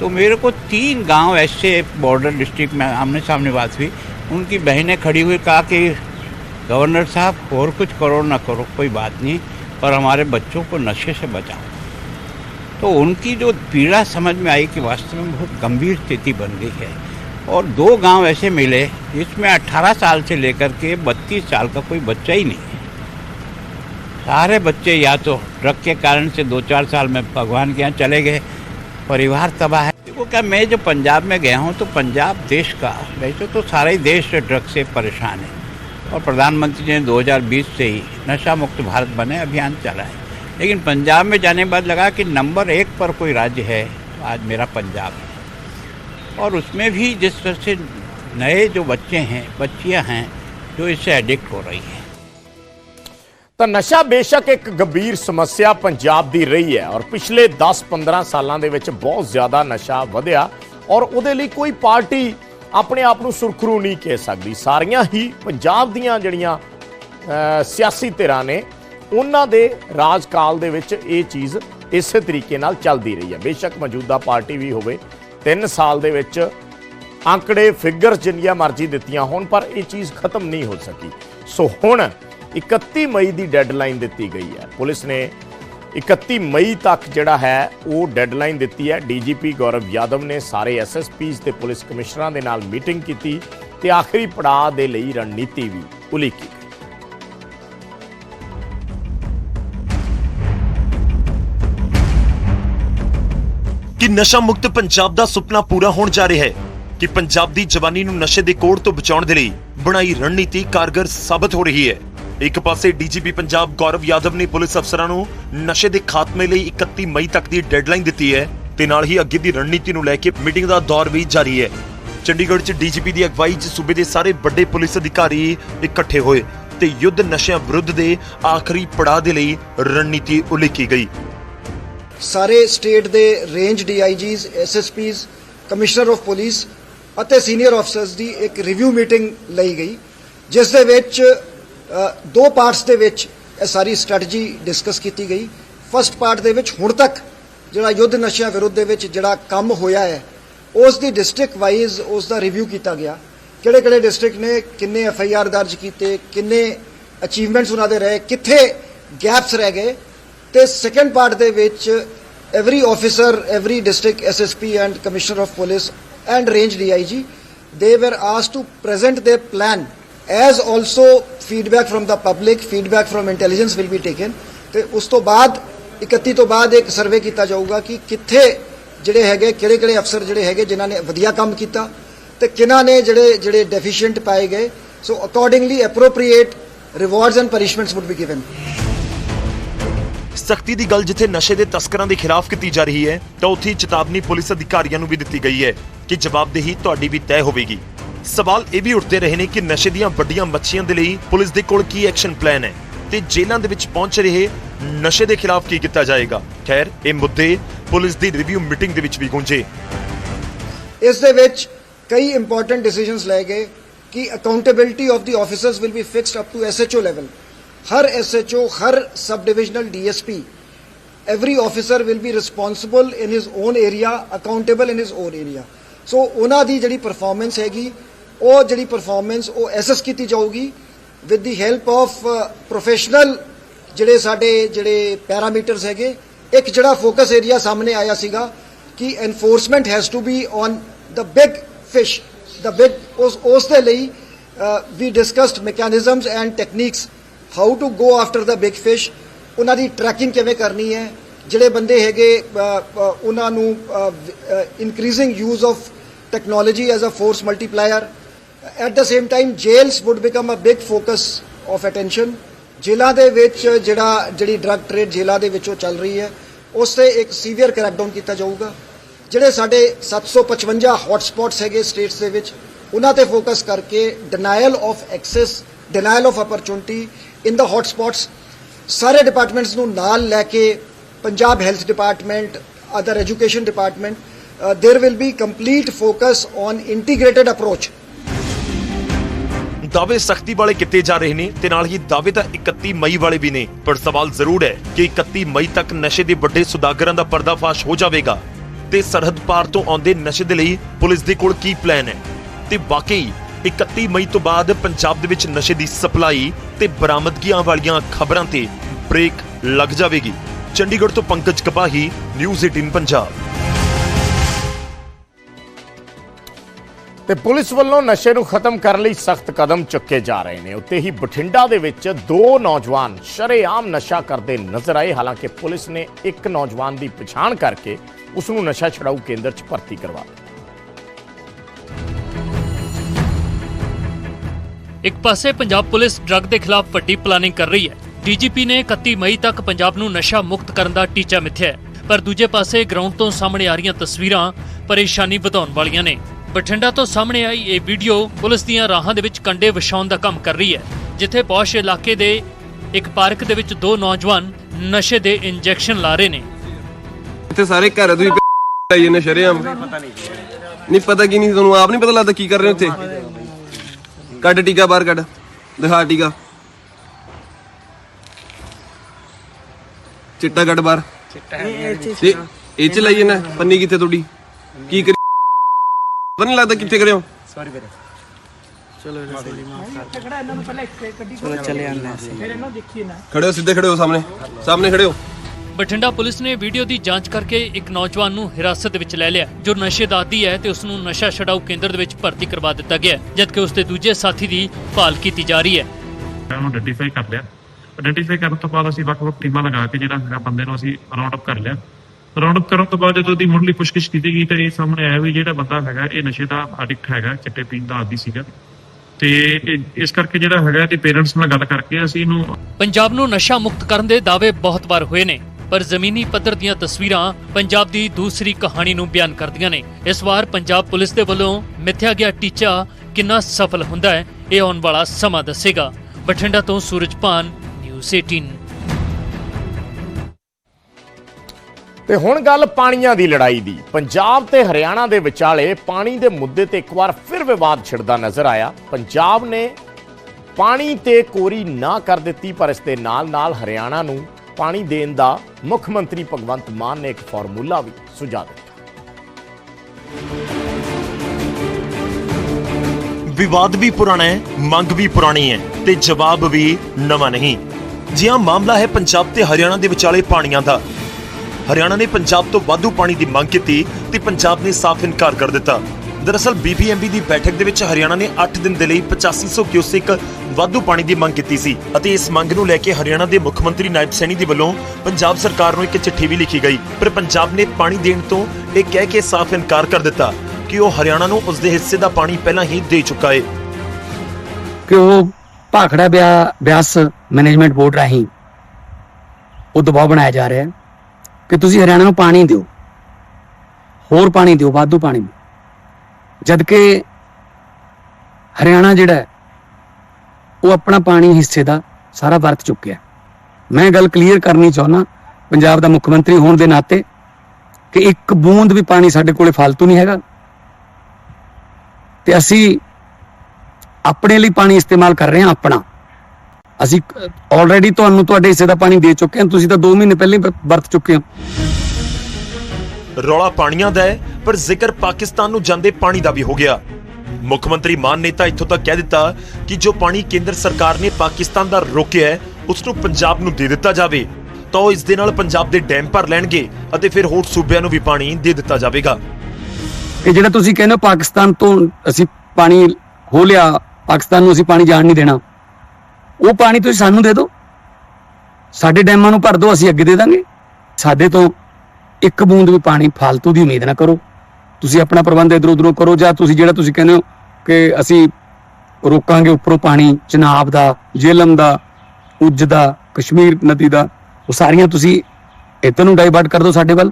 B: तो मेरे को तीन गांव ऐसे बॉर्डर डिस्ट्रिक्ट में आमने सामने बात हुई उनकी बहनें खड़ी हुई कहा कि गवर्नर साहब और कुछ करो ना करो कोई बात नहीं पर हमारे बच्चों को नशे से बचाओ तो उनकी जो पीड़ा समझ में आई कि वास्तव में बहुत गंभीर स्थिति बन गई है। और दो गाँव ऐसे मिले, जिसमें 18 साल से लेकर के 32 साल का कोई बच्चा ही नहीं है। सारे बच्चे या तो ड्रग के कारण से दो चार साल में भगवान के यहाँ चले गए, परिवार तबाह है। देखो क्या मैं जो पंजाब में गया हूँ तो पंजाब देश का वैसे तो सारा ही देश ड्रग से परेशान है। और प्रधानमंत्री जी ने 2020 से ही नशा मुक्त भारत बने अभियान चला है लेकिन पंजाब में जाने के बाद लगा कि नंबर एक पर कोई राज्य है तो आज मेरा पंजाब है और उसमें भी जिस तरह से नए जो बच्चे हैं बच्चियां हैं जो इससे एडिक्ट हो रही हैं
A: ਤਾਂ ਨਸ਼ਾ ਬੇਸ਼ੱਕ ਇੱਕ ਗੰਭੀਰ ਸਮੱਸਿਆ ਪੰਜਾਬ ਦੀ ਰਹੀ ਹੈ ਔਰ ਪਿਛਲੇ 10-15 ਸਾਲਾਂ ਦੇ ਵਿੱਚ ਬਹੁਤ ਜ਼ਿਆਦਾ ਨਸ਼ਾ ਵਧਿਆ ਔਰ ਉਹਦੇ ਲਈ ਕੋਈ ਪਾਰਟੀ ਆਪਣੇ ਆਪ ਨੂੰ ਸੁਰਖਰੂ ਨਹੀਂ ਕਹਿ ਸਕਦੀ ਸਾਰੀਆਂ ਹੀ ਪੰਜਾਬ ਦੀਆਂ ਜਿਹੜੀਆਂ ਅਹ, ਸਿਆਸੀ ਧਿਰਾਂ ਨੇ ਉਹਨਾਂ ਦੇ ਰਾਜਕਾਲ ਦੇ ਵਿੱਚ ਇਹ ਚੀਜ਼ ਇਸੇ ਤਰੀਕੇ ਨਾਲ ਚੱਲਦੀ ਰਹੀ ਹੈ। ਬੇਸ਼ੱਕ ਮੌਜੂਦਾ ਪਾਰਟੀ ਵੀ ਹੋਵੇ 3 ਸਾਲ ਦੇ ਵਿੱਚ ਅੰਕੜੇ, ਫਿਗਰ ਜਿੰਨੀਆਂ ਮਰਜ਼ੀ ਦਿੱਤੀਆਂ ਹੋਣ, ਪਰ ਇਹ ਚੀਜ਼ ਖਤਮ ਨਹੀਂ ਹੋ ਸਕੀ। ਸੋ ਹੁਣ 31 ਮਈ ਦੀ ਡੈਡਲਾਈਨ ਦਿੱਤੀ ਗਈ ਹੈ। ਪੁਲਿਸ ਨੇ 31 ਮਈ ਤੱਕ ਜਿਹੜਾ ਹੈ, ਉਹ ਡੈਡਲਾਈਨ ਦਿੱਤੀ ਹੈ। ਡੀਜੀਪੀ ਗੌਰਵ ਯਾਦਵ ਨੇ ਸਾਰੇ ਐਸਐਸਪੀਜ਼ ਤੇ ਪੁਲਿਸ ਕਮਿਸ਼ਨਰਾਂ ਦੇ ਨਾਲ ਮੀਟਿੰਗ ਕੀਤੀ ਤੇ ਆਖਰੀ ਪੜਾਅ ਦੇ ਲਈ ਰਣਨੀਤੀ ਵੀ ਉਲੀਕੀ।
D: ਕਿ ਨਸ਼ਾ ਮੁਕਤ ਪੰਜਾਬ ਦਾ ਸੁਪਨਾ ਪੂਰਾ ਹੋਣ ਜਾ ਰਿਹਾ ਹੈ ਕਿ ਪੰਜਾਬ ਦੀ ਜਵਾਨੀ ਨੂੰ ਨਸ਼ੇ ਦੇ ਕੋੜ ਤੋਂ ਬਚਾਉਣ ਦੇ ਲਈ ਬਣਾਈ ਰਣਨੀਤੀ ਕਾਰਗਰ ਸਾਬਤ ਹੋ ਰਹੀ ਹੈ। ਇੱਕ ਪਾਸੇ ਡੀਜੀਪੀ ਪੰਜਾਬ ਗੌਰਵ ਯਾਦਵ ਨੇ ਪੁਲਿਸ ਅਫਸਰਾਂ ਨੂੰ ਨਸ਼ੇ ਦੇ ਖਾਤਮੇ ਲਈ 31 ਮਈ ਤੱਕ ਦੀ ਡੈਡਲਾਈਨ ਦਿੱਤੀ ਹੈ ਤੇ ਨਾਲ ਹੀ ਅੱਗੇ ਦੀ ਰਣਨੀਤੀ ਨੂੰ ਲੈ ਕੇ ਮੀਟਿੰਗ ਦਾ ਦੌਰ ਵੀ ਜਾਰੀ ਹੈ। ਚੰਡੀਗੜ੍ਹ 'ਚ ਡੀਜੀਪੀ ਦੀ ਅਗਵਾਈ 'ਚ ਸੂਬੇ ਦੇ ਸਾਰੇ ਵੱਡੇ ਪੁਲਿਸ ਅਧਿਕਾਰੀ ਇਕੱਠੇ ਹੋਏ ਤੇ ਯੁੱਧ ਨਸ਼ਿਆਂ ਵਿਰੁੱਧ ਦੇ ਆਖਰੀ ਪੜਾਅ ਦੇ ਲਈ ਰਣਨੀਤੀ ਉਲੀਕੀ ਗਈ।
E: ਸਾਰੇ ਸਟੇਟ ਦੇ range DIGs SSPs commissioner of police ਅਤੇ ਸੀਨੀਅਰ ਅਫਸਰਸ ਦੀ ਇੱਕ ਰਿਵਿਊ ਮੀਟਿੰਗ ਲਈ ਗਈ, ਜਿਸ ਦੇ ਵਿੱਚ ਦੋ ਪਾਰਟਸ ਦੇ ਵਿੱਚ ਇਹ ਸਾਰੀ ਸਟ੍ਰੈਟਜੀ ਡਿਸਕਸ ਕੀਤੀ ਗਈ। ਫਸਟ ਪਾਰਟ ਦੇ ਵਿੱਚ ਹੁਣ ਤੱਕ ਜਿਹੜਾ ਯੁੱਧ ਨਸ਼ਿਆਂ ਵਿਰੁੱਧ ਦੇ ਵਿੱਚ ਜਿਹੜਾ ਕੰਮ ਹੋਇਆ ਹੈ, ਉਸ ਦੀ ਡਿਸਟ੍ਰਿਕਟ ਵਾਈਜ਼ ਉਸ ਦਾ ਰਿਵਿਊ ਕੀਤਾ ਗਿਆ। ਕਿਹੜੇ ਕਿਹੜੇ ਡਿਸਟ੍ਰਿਕਟ ਨੇ, ਕਿੰਨੇ ਐਫ ਆਈ ਆਰ ਦਰਜ ਕੀਤੇ, ਕਿੰਨੇ ਅਚੀਵਮੈਂਟਸ ਉਹਨਾਂ ਦੇ ਰਹੇ, ਕਿੱਥੇ ਗੈਪਸ ਰਹਿ ਗਏ ਤੇ ਸੈਕੰਡ ਪਾਰਟ ਦੇ ਵਿੱਚ every officer every district SSP and commissioner of police and range DIG they were asked to present their plan as also feedback from the public feedback from intelligence will be taken ਤੇ ਉਸ ਤੋਂ ਬਾਅਦ 31 ਤੋਂ ਬਾਅਦ ਇੱਕ survey ਕੀਤਾ ਜਾਊਗਾ ਕਿ ਕਿੱਥੇ ਜਿਹੜੇ ਹੈਗੇ ਕਿਹੜੇ-ਕਿਹੜੇ ਅਫਸਰ ਜਿਹੜੇ ਹੈਗੇ ਜਿਨ੍ਹਾਂ ਨੇ ਵਧੀਆ ਕੰਮ ਕੀਤਾ ਤੇ ਕਿਨ੍ਹਾਂ ਨੇ ਜਿਹੜੇ ਜਿਹੜੇ ਡੈਫੀਸ਼ੀਐਂਟ ਪਾਏ ਗਏ so accordingly appropriate rewards and punishments would be given
D: ਸਖਤੀ ਦੀ ਗੱਲ ਜਿੱਥੇ ਨਸ਼ੇ ਦੇ ਤਸਕਰਾਂ ਦੇ ਖਿਲਾਫ ਕੀਤੀ ਜਾ ਰਹੀ ਹੈ, ਤਾਂ ਉੱਥੇ ਚੇਤਾਵਨੀ ਪੁਲਿਸ ਅਧਿਕਾਰੀਆਂ ਨੂੰ ਵੀ ਦਿੱਤੀ ਗਈ ਹੈ ਕਿ ਜਵਾਬਦੇਹੀ ਤੁਹਾਡੀ ਵੀ ਤੈਅ ਹੋਵੇਗੀ। ਸਵਾਲ ਇਹ ਵੀ ਉੱਠਦੇ ਰਹੇ ਨੇ ਕਿ ਨਸ਼ੇ ਦੀਆਂ ਵੱਡੀਆਂ ਮੱਛੀਆਂ ਦੇ ਲਈ ਪੁਲਿਸ ਦੇ ਕੋਲ ਕੀ ਐਕਸ਼ਨ ਪਲਾਨ ਹੈ ਤੇ ਜੇਲ੍ਹਾਂ ਦੇ ਵਿੱਚ ਪਹੁੰਚ ਰਹੇ ਨਸ਼ੇ ਦੇ ਖਿਲਾਫ ਕੀ ਕੀਤਾ ਜਾਏਗਾ? ਖੈਰ, ਇਹ ਮੁੱਦੇ ਪੁਲਿਸ ਦੀ ਰਿਵਿਊ ਮੀਟਿੰਗ ਦੇ ਵਿੱਚ ਵੀ ਗੂੰਜੇ।
E: ਇਸ ਦੇ ਵਿੱਚ ਕਈ ਇੰਪੋਰਟੈਂਟ ਡਿਸੀਜਨਸ ਲਏ ਗਏ ਕਿ accountability of the officers will be fixed up to SHO level Har SHO Har sub divisional DSP every officer will be responsible in his own area, accountable in his own area. So ਉਹਨਾਂ ਦੀ ਜਿਹੜੀ performance ਹੈਗੀ ਉਹ ਜਿਹੜੀ performance ਉਹ assess ਕੀਤੀ ਜਾਊਗੀ with the help of professional ਜਿਹੜੇ ਸਾਡੇ ਜਿਹੜੇ ਪੈਰਾਮੀਟਰਸ ਹੈਗੇ ਇੱਕ ਜਿਹੜਾ ਫੋਕਸ ਏਰੀਆ ਸਾਹਮਣੇ ਆਇਆ ਸੀਗਾ ਕਿ enforcement has to be on the big fish the big ਉਸ ਉਸ ਦੇ ਲਈ ਵੀ discussed mechanisms and techniques how to go after the big fish ਉਹਨਾਂ ਦੀ ਟਰੈਕਿੰਗ ਕਿਵੇਂ ਕਰਨੀ ਹੈ? ਜਿਹੜੇ ਬੰਦੇ ਹੈਗੇ ਉਹਨਾਂ ਨੂੰ increasing use of technology as a force multiplier at the same time jails would become a big focus of attention ਜੇਲ੍ਹਾਂ ਦੇ ਵਿੱਚ ਜਿਹੜਾ, ਜਿਹੜੀ ਡਰੱਗ ਟ੍ਰੇਡ ਜੇਲ੍ਹਾਂ ਦੇ ਵਿੱਚੋਂ ਚੱਲ ਰਹੀ ਹੈ, ਉਸ ਤੇ ਇੱਕ ਸੀਵੀਅਰ ਕਰੈਕਡਾਊਨ ਕੀਤਾ ਜਾਊਗਾ। ਜਿਹੜੇ ਸਾਡੇ 755 ਹੌਟ ਸਪੌਟਸ ਹੈਗੇ ਸਟੇਟਸ ਦੇ ਵਿੱਚ, ਉਹਨਾਂ ਤੇ ਫੋਕਸ ਕਰਕੇ denial of access denial of opportunity in the hot spots ਸਾਰੇ ਡਿਪਾਰਟਮੈਂਟਸ ਨੂੰ ਨਾਲ ਲੈ ਕੇ Punjab health department other education department there will be complete focus on integrated approach.
D: ਦਾਅਵੇ ਸਖਤੀ ਵਾਲੇ ਕੀਤੇ ਜਾ ਰਹੇ ਨੇ ਤੇ ਨਾਲ ਹੀ ਦਾਅਵੇ ਤਾਂ 31 ਮਈ ਵਾਲੇ ਵੀ ਨੇ, ਪਰ ਸਵਾਲ ਜ਼ਰੂਰ ਹੈ ਕਿ 31 ਮਈ ਤੱਕ ਨਸ਼ੇ ਦੇ ਵੱਡੇ ਸੁਦਾਗਰਾਂ ਦਾ ਪਰਦਾਫਾਸ਼ ਹੋ ਜਾਵੇਗਾ ਤੇ ਸਰਹੱਦ ਪਾਰ ਤੋਂ ਆਉਂਦੇ ਨਸ਼ੇ ਦੇ ਲਈ ਪੁਲਿਸ ਦੇ ਕੋਲ ਕੀ ਪਲਾਨ ਹੈ? ਤੇ ਵਾਕਈ 31 ਮਈ ਤੋਂ ਬਾਅਦ ਪੰਜਾਬ ਦੇ ਵਿੱਚ ਨਸ਼ੇ ਦੀ ਸਪਲਾਈ ਤੇ ਬਰਾਮਦਗੀਆਂ ਵਾਲੀਆਂ ਖਬਰਾਂ ਤੇ ਬ੍ਰੇਕ ਲੱਗ ਜਾਵੇਗੀ। ਚੰਡੀਗੜ੍ਹ ਤੋਂ ਪੰਕਜ ਕਪਾਹੀ, ਨਿਊਜ਼ 18 ਪੰਜਾਬ।
A: ਤੇ ਪੁਲਿਸ ਵੱਲੋਂ ਨਸ਼ੇ ਨੂੰ ਖਤਮ ਕਰਨ ਲਈ ਸਖਤ ਕਦਮ ਚੁੱਕੇ ਜਾ ਰਹੇ ਨੇ। ਉੱਤੇ ਹੀ ਬਠਿੰਡਾ ਦੇ ਵਿੱਚ ਦੋ ਨੌਜਵਾਨ ਸ਼ਰੇਆਮ ਨਸ਼ਾ ਕਰਦੇ ਨਜ਼ਰ ਆਏ। ਹਾਲਾਂਕਿ ਪੁਲਿਸ ਨੇ ਇੱਕ ਨੌਜਵਾਨ ਦੀ ਪਛਾਣ ਕਰਕੇ ਉਸ ਨੂੰ ਨਸ਼ਾ ਛਡਾਊ ਕੇਂਦਰ 'ਚ ਭਰਤੀ ਕਰਵਾ ਦਿੱਤਾ।
F: ਇੱਕ ਪਾਸੇ ਪੰਜਾਬ ਪੁਲਿਸ ਡਰੱਗ ਦੇ ਖਿਲਾਫ ਵੱਡੀ ਪਲਾਨਿੰਗ ਕਰ ਰਹੀ ਹੈ। ਡੀਜੀਪੀ ਨੇ 31 ਮਈ ਤੱਕ ਪੰਜਾਬ ਨੂੰ ਨਸ਼ਾ ਮੁਕਤ ਕਰਨ ਦਾ ਟੀਚਾ ਮਿੱਥਿਆ ਹੈ। ਪਰ ਦੂਜੇ ਪਾਸੇ ਗਰਾਊਂਡ ਤੋਂ ਸਾਹਮਣੇ ਆ ਰਹੀਆਂ ਤਸਵੀਰਾਂ ਪਰੇਸ਼ਾਨੀ ਵਧਾਉਣ ਵਾਲੀਆਂ ਨੇ। ਬਠਿੰਡਾ ਤੋਂ ਸਾਹਮਣੇ ਆਈ ਇਹ ਵੀਡੀਓ ਪੁਲਿਸ ਦੀਆਂ ਰਾਹਾਂ ਦੇ ਵਿੱਚ ਕੰਡੇ ਵਿਛਾਉਣ ਦਾ ਕੰਮ ਕਰ ਰਹੀ ਹੈ, ਜਿੱਥੇ ਪੌਸ਼ ਇਲਾਕੇ ਦੇ ਇੱਕ ਪਾਰਕ ਦੇ ਵਿੱਚ ਦੋ ਨੌਜਵਾਨ ਨਸ਼ੇ ਦੇ ਇੰਜੈਕਸ਼ਨ ਲਾ ਰਹੇ ਨੇ।
G: ਇੱਥੇ ਸਾਰੇ ਘਰ ਤੁਸੀਂ ਆਈ ਜਾਂਦੇ ਸ਼ਰੇਆਮ ਨਹੀਂ ਪਤਾ ਕੀ ਨਹੀਂ, ਤੁਹਾਨੂੰ ਆਪ ਨਹੀਂ ਪਤਾ ਲੱਗਦਾ ਕੀ ਕਰ ਰਹੇ ਹੋ ਇੱਥੇ? ਕੱਢ ਟੀਕਾ ਬਾਹਰ ਕੱਢ ਦਿਖਾ ਟੀਕਾ। ਚਿੱਟਾ ਕੱਢ ਬਾਹਰ। ਤੇ ਇਹ ਚ ਲਈ ਜਾਂਦਾ ਪੰਨੀ ਕਿੱਥੇ ਤੁਹਾਡੀ? ਕੀ ਕਰੀ ਪਤਾ ਨਹੀਂ ਲੱਗਦਾ ਕਿੱਥੇ ਕਰਿਓ। ਖੜੇ ਹੋ ਸਿੱਧੇ ਖੜੇ ਹੋ ਸਾਹਮਣੇ। ਸਾਹਮਣੇ ਖੜੇ ਹੋ
F: ਬਠਿੰਡਾ ਪੁਲਿਸ ਨੇ ਵੀਡੀਓ ਦੀ ਜਾਂਚ ਕਰਕੇ ਇੱਕ ਨੌਜਵਾਨ ਨੂੰ ਹਿਰਾਸਤ ਵਿੱਚ ਲੈ ਲਿਆ। ਜੋ ਨਸ਼ੇ ਦਾ ਆਦੀ ਹੈ ਤੇ ਉਸ ਨੂੰ ਨਸ਼ਾ ਛਡਾਊ ਕੇਂਦਰ ਦੇ ਵਿੱਚ ਭਰਤੀ ਕਰਵਾ ਦਿੱਤਾ ਗਿਆ ਜਦਕਿ ਉਸ ਦੇ ਦੂਜੇ ਸਾਥੀ ਦੀ ਭਾਲ ਕੀਤੀ ਜਾ ਰਹੀ ਹੈ।
H: ਉਹਨੂੰ ਆਇਡੈਂਟੀਫਾਈ ਕਰ ਲਿਆ। ਆਇਡੈਂਟੀਫਾਈ ਕਰਨ ਤੋਂ ਬਾਅਦ ਅਸੀਂ ਵੱਖ-ਵੱਖ ਟੀਮਾਂ ਲਗਾ ਕੇ ਜਿਹੜਾ ਹੈਗਾ ਬੰਦੇ ਨੂੰ ਅਸੀਂ ਰਾਉਂਡ ਅਪ ਕਰ ਲਿਆ। ਰਾਉਂਡ ਅਪ ਕਰਨ ਤੋਂ ਬਾਅਦ ਜਦੋਂ ਦੀ ਮੁੱਢਲੀ ਪੁੱਛਗਿੱਛ ਕੀਤੀ ਗਈ ਤਾਂ ਇਹ ਸਾਹਮਣੇ ਆਇਆ ਵੀ ਜਿਹੜਾ ਬੰਦਾ ਹੈਗਾ ਇਹ ਨਸ਼ੇ ਦਾ ਐਡਿਕਟ ਹੈਗਾ ਚਿੱਟੇ ਪੀਣ ਦਾ ਆਦੀ ਸੀਗਾ। ਤੇ ਇਸ ਕਰਕੇ ਜਿਹੜਾ ਹੈਗਾ ਤੇ ਪੇਰੈਂਟਸ ਨਾਲ ਗੱਲ ਕਰਕੇ ਅਸੀਂ ਇਹਨੂੰ
F: ਪੰਜਾਬ ਨੂੰ ਨਸ਼ਾ ਮੁਕਤ ਕਰਨ ਦੇ ਦਾਅਵੇ ਬਹੁਤ ਵਾਰ ਹੋਏ ਨੇ। ਪਰ ਜ਼ਮੀਨੀ ਪੱਧਰ ਦੀਆਂ ਤਸਵੀਰਾਂ ਪੰਜਾਬ ਦੀ ਦੂਸਰੀ ਕਹਾਣੀ ਨੂੰ ਬਿਆਨ ਕਰਦੀਆਂ ਨੇ। ਇਸ ਵਾਰ ਪੰਜਾਬ ਪੁਲਿਸ ਦੇ ਵੱਲੋਂ ਮਿੱਥਿਆ ਗਿਆ ਟੀਚਾ ਕਿੰਨਾ ਸਫਲ ਹੁੰਦਾ ਹੈ, ਇਹ ਆਉਣ ਵਾਲਾ ਸਮਾਂ ਦੱਸੇਗਾ। ਬਠਿੰਡਾ ਤੋਂ ਸੂਰਜਪਾਨ ਨਿਊਜ਼ 18
A: ਤੇ ਹੁਣ ਗੱਲ ਪਾਣੀਆਂ ਦੀ ਲੜਾਈ ਦੀ। ਪੰਜਾਬ ਤੇ ਹਰਿਆਣਾ ਦੇ ਵਿਚਾਲੇ ਪਾਣੀ ਦੇ ਮੁੱਦੇ ਤੇ ਇੱਕ ਵਾਰ ਫਿਰ ਵਿਵਾਦ ਛਿੜਦਾ ਨਜ਼ਰ ਆਇਆ। ਪੰਜਾਬ ਨੇ ਪਾਣੀ ਤੇ ਕੋਰੀ ਨਾ ਕਰ ਦਿੱਤੀ, ਪਰ ਇਸ ਦੇ ਨਾਲ-ਨਾਲ ਹਰਿਆਣਾ ਨੂੰ ਪਾਣੀ ਦੇਣ ਦਾ ਮੁੱਖ ਮੰਤਰੀ ਭਗਵੰਤ ਮਾਨ ਨੇ ਇੱਕ ਫਾਰਮੂਲਾ ਵੀ ਸੁਝਾ ਦਿੱਤਾ।
D: ਵਿਵਾਦ ਵੀ ਪੁਰਾਣਾ ਹੈ, ਮੰਗ ਵੀ ਪੁਰਾਣੀ ਹੈ ਤੇ ਜਵਾਬ ਵੀ ਨਵਾਂ ਨਹੀਂ। ਜਿਹਾ ਮਾਮਲਾ ਹੈ ਪੰਜਾਬ ਤੇ ਹਰਿਆਣਾ ਦੇ ਵਿਚਾਲੇ ਪਾਣੀਆਂ ਦਾ। ਹਰਿਆਣਾ ਨੇ ਪੰਜਾਬ ਤੋਂ ਵਾਧੂ ਪਾਣੀ ਦੀ ਮੰਗ ਕੀਤੀ ਤੇ ਪੰਜਾਬ ਨੇ ਸਾਫ਼ ਇਨਕਾਰ ਕਰ ਦਿੱਤਾ। ਦਰਅਸਲ ਬੀਬੀਐਮਬੀ ਦੀ ਬੈਠਕ ਦੇ ਵਿੱਚ ਹਰਿਆਣਾ ਨੇ 8 ਦਿਨ ਦੇ ਲਈ 8500 ਕਿਊਸਿਕ ਵਾਧੂ ਪਾਣੀ ਦੀ ਮੰਗ ਕੀਤੀ ਸੀ ਅਤੇ ਇਸ ਮੰਗ ਨੂੰ ਲੈ ਕੇ ਹਰਿਆਣਾ ਦੇ ਮੁੱਖ ਮੰਤਰੀ ਨਾਇਬ ਸੈਣੀ ਦੇ ਵੱਲੋਂ ਪੰਜਾਬ ਸਰਕਾਰ ਨੂੰ ਇੱਕ ਚਿੱਠੀ ਵੀ ਲਿਖੀ ਗਈ। ਪਰ ਪੰਜਾਬ ਨੇ ਪਾਣੀ ਦੇਣ ਤੋਂ ਇਹ ਕਹਿ ਕੇ ਸਾਫ਼ ਇਨਕਾਰ ਕਰ ਦਿੱਤਾ ਕਿ ਉਹ ਹਰਿਆਣਾ ਨੂੰ ਉਸ ਦੇ ਹਿੱਸੇ ਦਾ ਪਾਣੀ ਪਹਿਲਾਂ ਹੀ ਦੇ ਚੁੱਕਾ ਹੈ
I: ਕਿ ਉਹ ਭਾਖੜਾ ਬਿਆ- ਬਿਆਸ ਮੈਨੇਜਮੈਂਟ ਬੋਰਡ ਰਾਹੀਂ ਉਹ ਦਬਾਅ ਬਣਾਇਆ ਜਾ ਰਿਹਾ ਹੈ ਕਿ ਤੁਸੀਂ ਹਰਿਆਣਾ ਨੂੰ ਪਾਣੀ ਦਿਓ। ਹੋਰ ਪਾਣੀ ਦਿਓ, ਵਾਧੂ ਪਾਣੀ ਜਦਕਿ ਹਰਿਆਣਾ ਜਿਹੜਾ ਉਹ ਆਪਣਾ ਪਾਣੀ ਹਿੱਸੇ ਦਾ ਸਾਰਾ ਵਰਤ ਚੁੱਕਿਆ ਮੈਂ ਗੱਲ ਕਲੀਅਰ ਕਰਨੀ ਚਾਹੁੰਦਾ, ਪੰਜਾਬ ਦਾ ਮੁੱਖ ਮੰਤਰੀ ਹੋਣ ਦੇ ਨਾਤੇ ਕਿ ਇੱਕ ਬੂੰਦ ਵੀ ਪਾਣੀ ਸਾਡੇ ਕੋਲੇ ਫालतू ਨਹੀਂ ਹੈਗਾ। ਤੇ ਅਸੀਂ ਆਪਣੇ ਲਈ ਪਾਣੀ ਇਸਤੇਮਾਲ ਕਰ ਰਹੇ ਹਾਂ, ਆਪਣਾ। ਅਸੀਂ ਆਲਰੇਡੀ ਤੁਹਾਨੂੰ ਤੁਹਾਡੇ ਹਿੱਸੇ ਦਾ ਪਾਣੀ ਦੇ ਚੁੱਕੇ ਹਾਂ, ਤੁਸੀਂ ਤਾਂ 2 ਮਹੀਨੇ ਪਹਿਲਾਂ ਹੀ ਵਰਤ ਚੁੱਕੇ ਹੋ।
D: ਰੌਲਾ ਪਾਣੀਆਂ ਦਾ ਹੈ, ਪਰ ਜ਼ਿਕਰ ਪਾਕਿਸਤਾਨ ਨੂੰ ਜਾਂਦੇ ਪਾਣੀ ਦਾ ਵੀ ਹੋ ਗਿਆ। ਮੁੱਖ ਮੰਤਰੀ ਮਾਨ ਨੇ ਤਾਂ ਇੱਥੋਂ ਤੱਕ ਕਹਿ ਦਿੱਤਾ ਕਿ ਜੋ ਪਾਣੀ ਕੇਂਦਰ ਸਰਕਾਰ ਨੇ ਪਾਕਿਸਤਾਨ ਦਾ ਰੋਕਿਆ ਹੈ, ਉਸ ਨੂੰ ਪੰਜਾਬ ਨੂੰ ਦੇ ਦਿੱਤਾ ਜਾਵੇ। ਤਾਂ ਉਹ ਇਸ ਦੇ ਨਾਲ ਪੰਜਾਬ ਦੇ ਡੈਮ ਭਰ ਲੈਣਗੇ ਅਤੇ ਫਿਰ ਹੋਰ ਸੂਬਿਆਂ ਨੂੰ ਵੀ ਪਾਣੀ ਦੇ ਦਿੱਤਾ ਜਾਵੇਗਾ।
I: ਇਹ ਜਿਹੜਾ ਤੁਸੀਂ ਕਹਿੰਦੇ ਹੋ ਪਾਕਿਸਤਾਨ ਤੋਂ ਅਸੀਂ ਪਾਣੀ ਹੋ ਲਿਆ, ਪਾਕਿਸਤਾਨ ਨੂੰ ਅਸੀਂ ਪਾਣੀ ਜਾਣ ਨਹੀਂ ਦੇਣਾ। ਉਹ ਪਾਣੀ ਤੁਸੀਂ ਸਾਨੂੰ ਦੇ ਦਿਓ। ਸਾਡੇ ਡੈਮਾਂ ਨੂੰ ਭਰ ਦਿਓ, ਅਸੀਂ ਅੱਗੇ ਦੇ ਦਾਂਗੇ। ਸਾਡੇ ਤੋਂ ਇੱਕ ਬੂੰਦ ਵੀ ਪਾਣੀ ਫालतू ਦੀ ਉਮੀਦ ਨਾ ਕਰੋ। ਤੁਸੀਂ ਆਪਣਾ ਪ੍ਰਬੰਧ ਇਧਰ ਉਧਰੋਂ ਕਰੋ ਜਾਂ ਤੁਸੀਂ ਜਿਹੜਾ ਤੁਸੀਂ ਕਹਿੰਦੇ ਹੋ ਕਿ ਅਸੀਂ ਰੋਕਾਂਗੇ ਉੱਪਰੋਂ ਪਾਣੀ ਚਨਾਬ ਦਾ ਜੇਲਮ ਦਾ ਉੱਜ ਦਾ ਕਸ਼ਮੀਰ ਨਦੀ ਦਾ ਉਹ ਸਾਰੀਆਂ ਤੁਸੀਂ ਇਧਰ ਨੂੰ ਡਾਈਵਰਟ ਕਰ ਦਿਓ ਸਾਡੇ ਵੱਲ।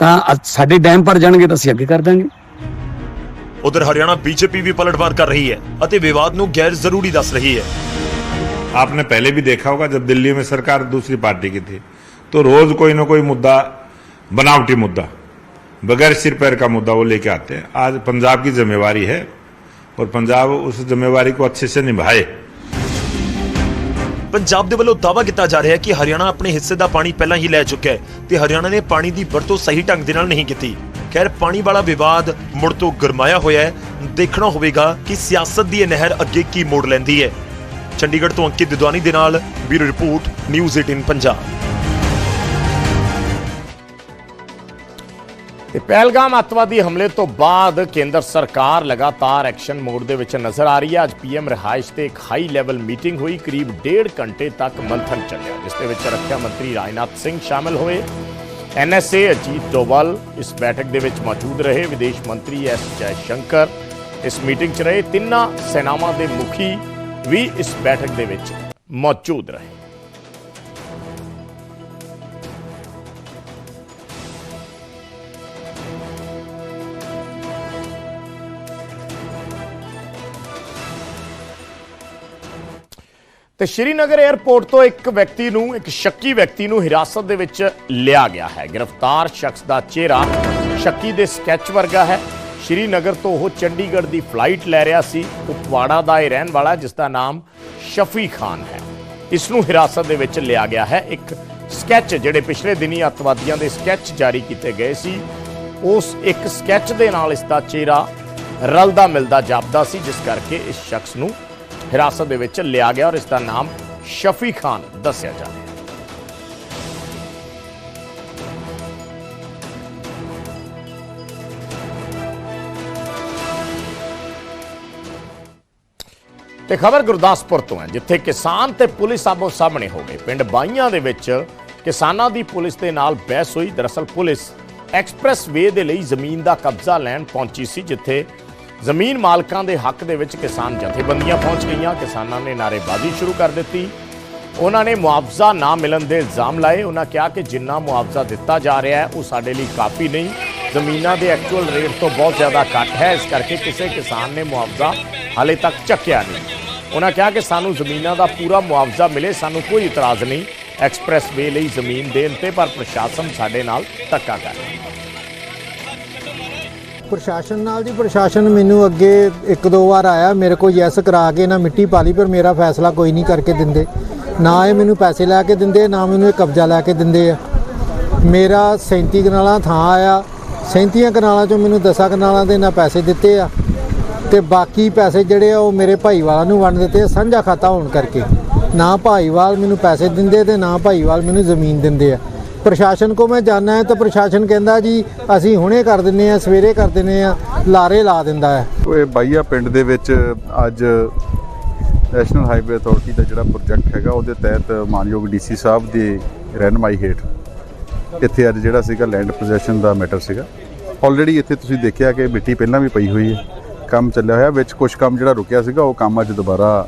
I: ਤਾਂ ਸਾਡੇ ਡੈਮ ਪਰ ਜਾਣਗੇ ਤਾਂ ਅਸੀਂ ਅੱਗੇ ਕਰ ਦਾਂਗੇ।
D: ਉਧਰ ਹਰਿਆਣਾ ਬੀਜੇਪੀ ਵੀ ਪਲਟਵਾਰ ਕਰ ਰਹੀ ਹੈ ਅਤੇ ਵਿਵਾਦ ਨੂੰ ਗੈਰ ਜ਼ਰੂਰੀ ਦੱਸ ਰਹੀ ਹੈ।
J: आपने पहले भी देखा होगा जब दिल्ली में सरकार दूसरी पार्टी की थी तो रोज कोई ना कोई मुद्दा बनावटी मुद्दा बगैर सिर पैर का मुद्दा वो लेके आते हैं आज पंजाब की जिम्मेवारी है और पंजाब उस जिम्मेवारी को अच्छे से निभाए
D: ਪੰਜਾਬ ਦੇ ਵੱਲੋਂ ਦਾਅਵਾ ਕੀਤਾ ਜਾ ਰਿਹਾ ਹੈ ਕਿ ਹਰਿਆਣਾ ਆਪਣੇ ਹਿੱਸੇ ਦਾ ਪਾਣੀ ਪਹਿਲਾਂ ਹੀ ਲੈ ਚੁੱਕਿਆ ਹੈ ਤੇ ਹਰਿਆਣਾ ਨੇ ਪਾਣੀ ਦੀ ਵਰਤੋਂ ਸਹੀ ਢੰਗ ਦੇ ਨਾਲ ਨਹੀਂ ਕੀਤੀ ਖੈਰ ਪਾਣੀ ਵਾਲਾ ਵਿਵਾਦ ਮੁੜ ਤੋਂ ਗਰਮਾਇਆ ਹੋਇਆ ਹੈ ਦੇਖਣਾ ਹੋਵੇਗਾ ਕਿ ਸਿਆਸਤ ਦੀ ਇਹ ਨਹਿਰ ਅੱਗੇ ਕੀ ਮੋੜ ਲੈਂਦੀ ਹੈ ਚੰਡੀਗੜ੍ਹ ਤੋਂ ਅੰਕਿਤ ਦਿਦਵਾਨੀ ਦੇ ਨਾਲ ਬਿਊਰੋ ਰਿਪੋਰਟ ਨਿਊਜ਼ 18 ਪੰਜਾਬ
A: ਤੇ ਪਹਿਲਗਾਮ ਅੱਤਵਾਦੀ ਹਮਲੇ ਤੋਂ ਬਾਅਦ ਕੇਂਦਰ ਸਰਕਾਰ ਲਗਾਤਾਰ ਐਕਸ਼ਨ ਮੋਡ ਦੇ ਵਿੱਚ ਨਜ਼ਰ ਆ ਰਹੀ ਹੈ। ਅੱਜ ਪੀਐਮ ਰਿਹਾਇਸ਼ ਤੇ ਇੱਕ ਹਾਈ ਲੈਵਲ ਮੀਟਿੰਗ ਹੋਈ। ਕਰੀਬ ਡੇਢ ਘੰਟੇ ਤੱਕ ਮੰਥਨ ਚੱਲਿਆ, ਜਿਸ ਦੇ ਵਿੱਚ ਰੱਖਿਆ ਮੰਤਰੀ ਰਾਜਨਾਥ ਸਿੰਘ ਸ਼ਾਮਲ ਹੋਏ। ਐਨਐਸਏ ਅਜੀਤ ਡੋਵਾਲ ਇਸ ਬੈਠਕ ਦੇ ਵਿੱਚ ਮੌਜੂਦ ਰਹੇ। ਵਿਦੇਸ਼ ਮੰਤਰੀ ਐਸ ਜੈ ਸ਼ੰਕਰ ਇਸ ਮੀਟਿੰਗ 'ਚ ਰਹੇ। ਤਿੰਨਾਂ ਸੈਨਾਵਾਂ ਦੇ ਮੁਖੀ ਵੀ ਇਸ ਬੈਠਕ ਦੇ ਵਿੱਚ ਮੌਜੂਦ ਰਹੇ। ਤੇ ਸ਼੍ਰੀਨਗਰ 에ਅਰਪੋਰਟ ਤੋਂ ਇੱਕ ਵਿਅਕਤੀ ਨੂੰ, ਇੱਕ ਸ਼ੱਕੀ ਵਿਅਕਤੀ ਨੂੰ ਹਿਰਾਸਤ ਦੇ ਵਿੱਚ ਲਿਆ ਗਿਆ ਹੈ। ਗ੍ਰਿਫਤਾਰ ਸ਼ਖਸ ਦਾ ਚਿਹਰਾ ਸ਼ੱਕੀ ਦੇ ਸਕੈਚ ਵਰਗਾ ਹੈ। ਸ਼੍ਰੀਨਗਰ ਤੋਂ ਉਹ ਚੰਡੀਗੜ੍ਹ ਦੀ ਫਲਾਈਟ ਲੈ ਰਿਹਾ ਸੀ। ਕੁਪਵਾੜਾ ਦਾ ਇਹ ਰਹਿਣ ਵਾਲਾ, ਜਿਸ ਦਾ ਨਾਮ ਸ਼ਫੀ ਖਾਨ ਹੈ। ਇਸ ਨੂੰ ਹਿਰਾਸਤ ਦੇ ਵਿੱਚ ਲਿਆ ਗਿਆ ਹੈ। ਇੱਕ ਸਕੈਚ ਜਿਹੜੇ ਪਿਛਲੇ ਦਿਨੀ ਅੱਤਵਾਦੀਆਂ ਦੇ ਸਕੈਚ ਜਾਰੀ ਕੀਤੇ ਗਏ ਸੀ, ਉਸ ਇੱਕ ਸਕੈਚ ਦੇ ਨਾਲ ਇਸ ਦਾ ਚਿਹਰਾ ਰਲਦਾ ਮਿਲਦਾ ਜਾਪਦਾ ਸੀ, ਜਿਸ ਕਰਕੇ ਇਸ ਸ਼ਖਸ ਨੂੰ ਹਿਰਾਸਤ ਦੇ ਵਿੱਚ ਲਿਆ ਗਿਆ ਔਰ ਇਸ ਦਾ ਨਾਮ ਸ਼ਫੀ ਖਾਨ ਦੱਸਿਆ ਜਾ ਰਿਹਾ ਹੈ। ਤੇ ਖਬਰ ਗੁਰਦਾਸਪੁਰ ਤੋਂ ਹੈ, ਜਿੱਥੇ ਕਿਸਾਨ ਤੇ ਪੁਲਿਸ ਆਮੋ ਸਾਹਮਣੇ ਹੋ ਗਏ। ਪਿੰਡ ਬਾਈਆਂ ਦੇ ਵਿੱਚ ਕਿਸਾਨਾਂ ਦੀ ਪੁਲਿਸ ਦੇ ਨਾਲ ਬਹਿਸ ਹੋਈ। ਦਰਅਸਲ ਪੁਲਿਸ ਐਕਸਪ੍ਰੈਸ ਵੇ ਦੇ ਲਈ ਜ਼ਮੀਨ ਦਾ ਕਬਜ਼ਾ ਲੈਣ ਪਹੁੰਚੀ ਸੀ, ਜਿੱਥੇ ਜ਼ਮੀਨ ਮਾਲਕਾਂ ਦੇ ਹੱਕ ਦੇ ਵਿੱਚ ਕਿਸਾਨ ਜਥੇਬੰਦੀਆਂ ਪਹੁੰਚ ਗਈਆਂ। ਕਿਸਾਨਾਂ ਨੇ ਨਾਅਰੇਬਾਜ਼ੀ ਸ਼ੁਰੂ ਕਰ ਦਿੱਤੀ। ਉਹਨਾਂ ਨੇ ਮੁਆਵਜ਼ਾ ਨਾ ਮਿਲਣ ਦੇ ਇਲਜ਼ਾਮ ਲਾਏ। ਉਹਨਾਂ ਕਿਹਾ ਕਿ ਜਿੰਨਾ ਮੁਆਵਜ਼ਾ ਦਿੱਤਾ ਜਾ ਰਿਹਾ ਹੈ, ਉਹ ਸਾਡੇ ਲਈ ਕਾਫੀ ਨਹੀਂ। ਜ਼ਮੀਨਾਂ ਦੇ ਐਕਚੁਅਲ ਰੇਟ ਤੋਂ ਬਹੁਤ ਜ਼ਿਆਦਾ ਘੱਟ ਹੈ। ਇਸ ਕਰਕੇ ਕਿਸੇ ਕਿਸਾਨ ਨੇ ਮੁਆਵਜ਼ਾ ਹਾਲੇ ਤੱਕ ਚੱਕਿਆ ਨਹੀਂ। ਉਹਨਾਂ ਕਿਹਾ ਕਿ ਸਾਨੂੰ ਜ਼ਮੀਨਾਂ ਦਾ ਪੂਰਾ ਮੁਆਵਜ਼ਾ ਮਿਲੇ। ਸਾਨੂੰ ਕੋਈ ਇਤਰਾਜ਼ ਨਹੀਂ। ਐਕਸਪ੍ਰੈਸ ਵੇ ਲਈ ਜ਼ਮੀਨ ਦੇਣ ਤੇ ਪਰ ਪ੍ਰਸ਼ਾਸਨ ਸਾਡੇ ਨਾਲ ਧੱਕਾ ਕਰ ਰਿਹਾ ਹੈ।
K: ਪ੍ਰਸ਼ਾਸਨ ਨਾਲ ਜੀ, ਪ੍ਰਸ਼ਾਸਨ ਮੈਨੂੰ ਅੱਗੇ ਇੱਕ ਦੋ ਵਾਰ ਆਇਆ, ਮੇਰੇ ਕੋਲ ਯੈਸ ਕਰਾ ਕੇ ਨਾ ਮਿੱਟੀ ਪਾ ਲਈ, ਪਰ ਮੇਰਾ ਫੈਸਲਾ ਕੋਈ ਨਹੀਂ ਕਰਕੇ ਦਿੰਦੇ। ਨਾ ਇਹ ਮੈਨੂੰ ਪੈਸੇ ਲੈ ਕੇ ਦਿੰਦੇ, ਨਾ ਮੈਨੂੰ ਇਹ ਕਬਜ਼ਾ ਲੈ ਕੇ ਦਿੰਦੇ ਆ। ਮੇਰਾ 37 ਕਨਾਲਾਂ ਥਾਂ ਆਇਆ 37 ਕਨਾਲਾਂ ਚੋਂ ਮੈਨੂੰ 10 ਕਨਾਲਾਂ ਦੇ ਨਾ ਪੈਸੇ ਦਿੱਤੇ ਆ, ਤੇ ਬਾਕੀ ਪੈਸੇ ਜਿਹੜੇ ਆ, ਉਹ ਮੇਰੇ ਭਾਈਵਾਲਾਂ ਨੂੰ ਵੰਡ ਦਿੱਤੇ ਆ, ਸਾਂਝਾ ਖਾਤਾ ਹੋਣ ਕਰਕੇ। ਨਾ ਭਾਈਵਾਲ ਮੈਨੂੰ ਪੈਸੇ ਦਿੰਦੇ ਤੇ ਨਾ ਭਾਈਵਾਲ ਮੈਨੂੰ ਜ਼ਮੀਨ ਦਿੰਦੇ ਆ। ਪ੍ਰਸ਼ਾਸਨ ਕੋ ਮੈਂ ਜਾਣਾ ਹੈ ਤਾਂ ਪ੍ਰਸ਼ਾਸਨ ਕਹਿੰਦਾ ਜੀ, ਅਸੀਂ ਹੁਣੇ ਕਰ ਦਿੰਨੇ ਆ ਸਵੇਰੇ ਕਰ ਦਿੰਨੇ ਆ ਲਾਰੇ ਲਾ ਦਿੰਦਾ ਹੈ।
L: ਇਹ ਬਾਈਆ ਪਿੰਡ ਦੇ ਵਿੱਚ ਅੱਜ ਨੈਸ਼ਨਲ ਹਾਈਵੇ ਅਥਾਰਟੀ ਦਾ ਜਿਹੜਾ ਪ੍ਰੋਜੈਕਟ ਹੈਗਾ, ਉਹਦੇ ਤਹਿਤ ਮਾਨਯੋਗ ਡੀਸੀ ਸਾਹਿਬ ਦੀ ਰਹਿਨਮਾਈ ਹੇਠ ਇੱਥੇ ਅੱਜ ਜਿਹੜਾ ਸੀਗਾ ਲੈਂਡ ਪੋਜੀਸ਼ਨ ਦਾ ਮੈਟਰ ਸੀਗਾ। ਆਲਰੇਡੀ ਇੱਥੇ ਤੁਸੀਂ ਦੇਖਿਆ ਕਿ ਮਿੱਟੀ ਪਹਿਲਾਂ ਵੀ ਪਈ ਹੋਈ ਹੈ, ਕੰਮ ਚੱਲਿਆ ਹੋਇਆ, ਵਿੱਚ ਕੁਝ ਕੰਮ ਜਿਹੜਾ ਰੁਕਿਆ ਸੀਗਾ, ਉਹ ਕੰਮ ਅੱਜ ਦੁਬਾਰਾ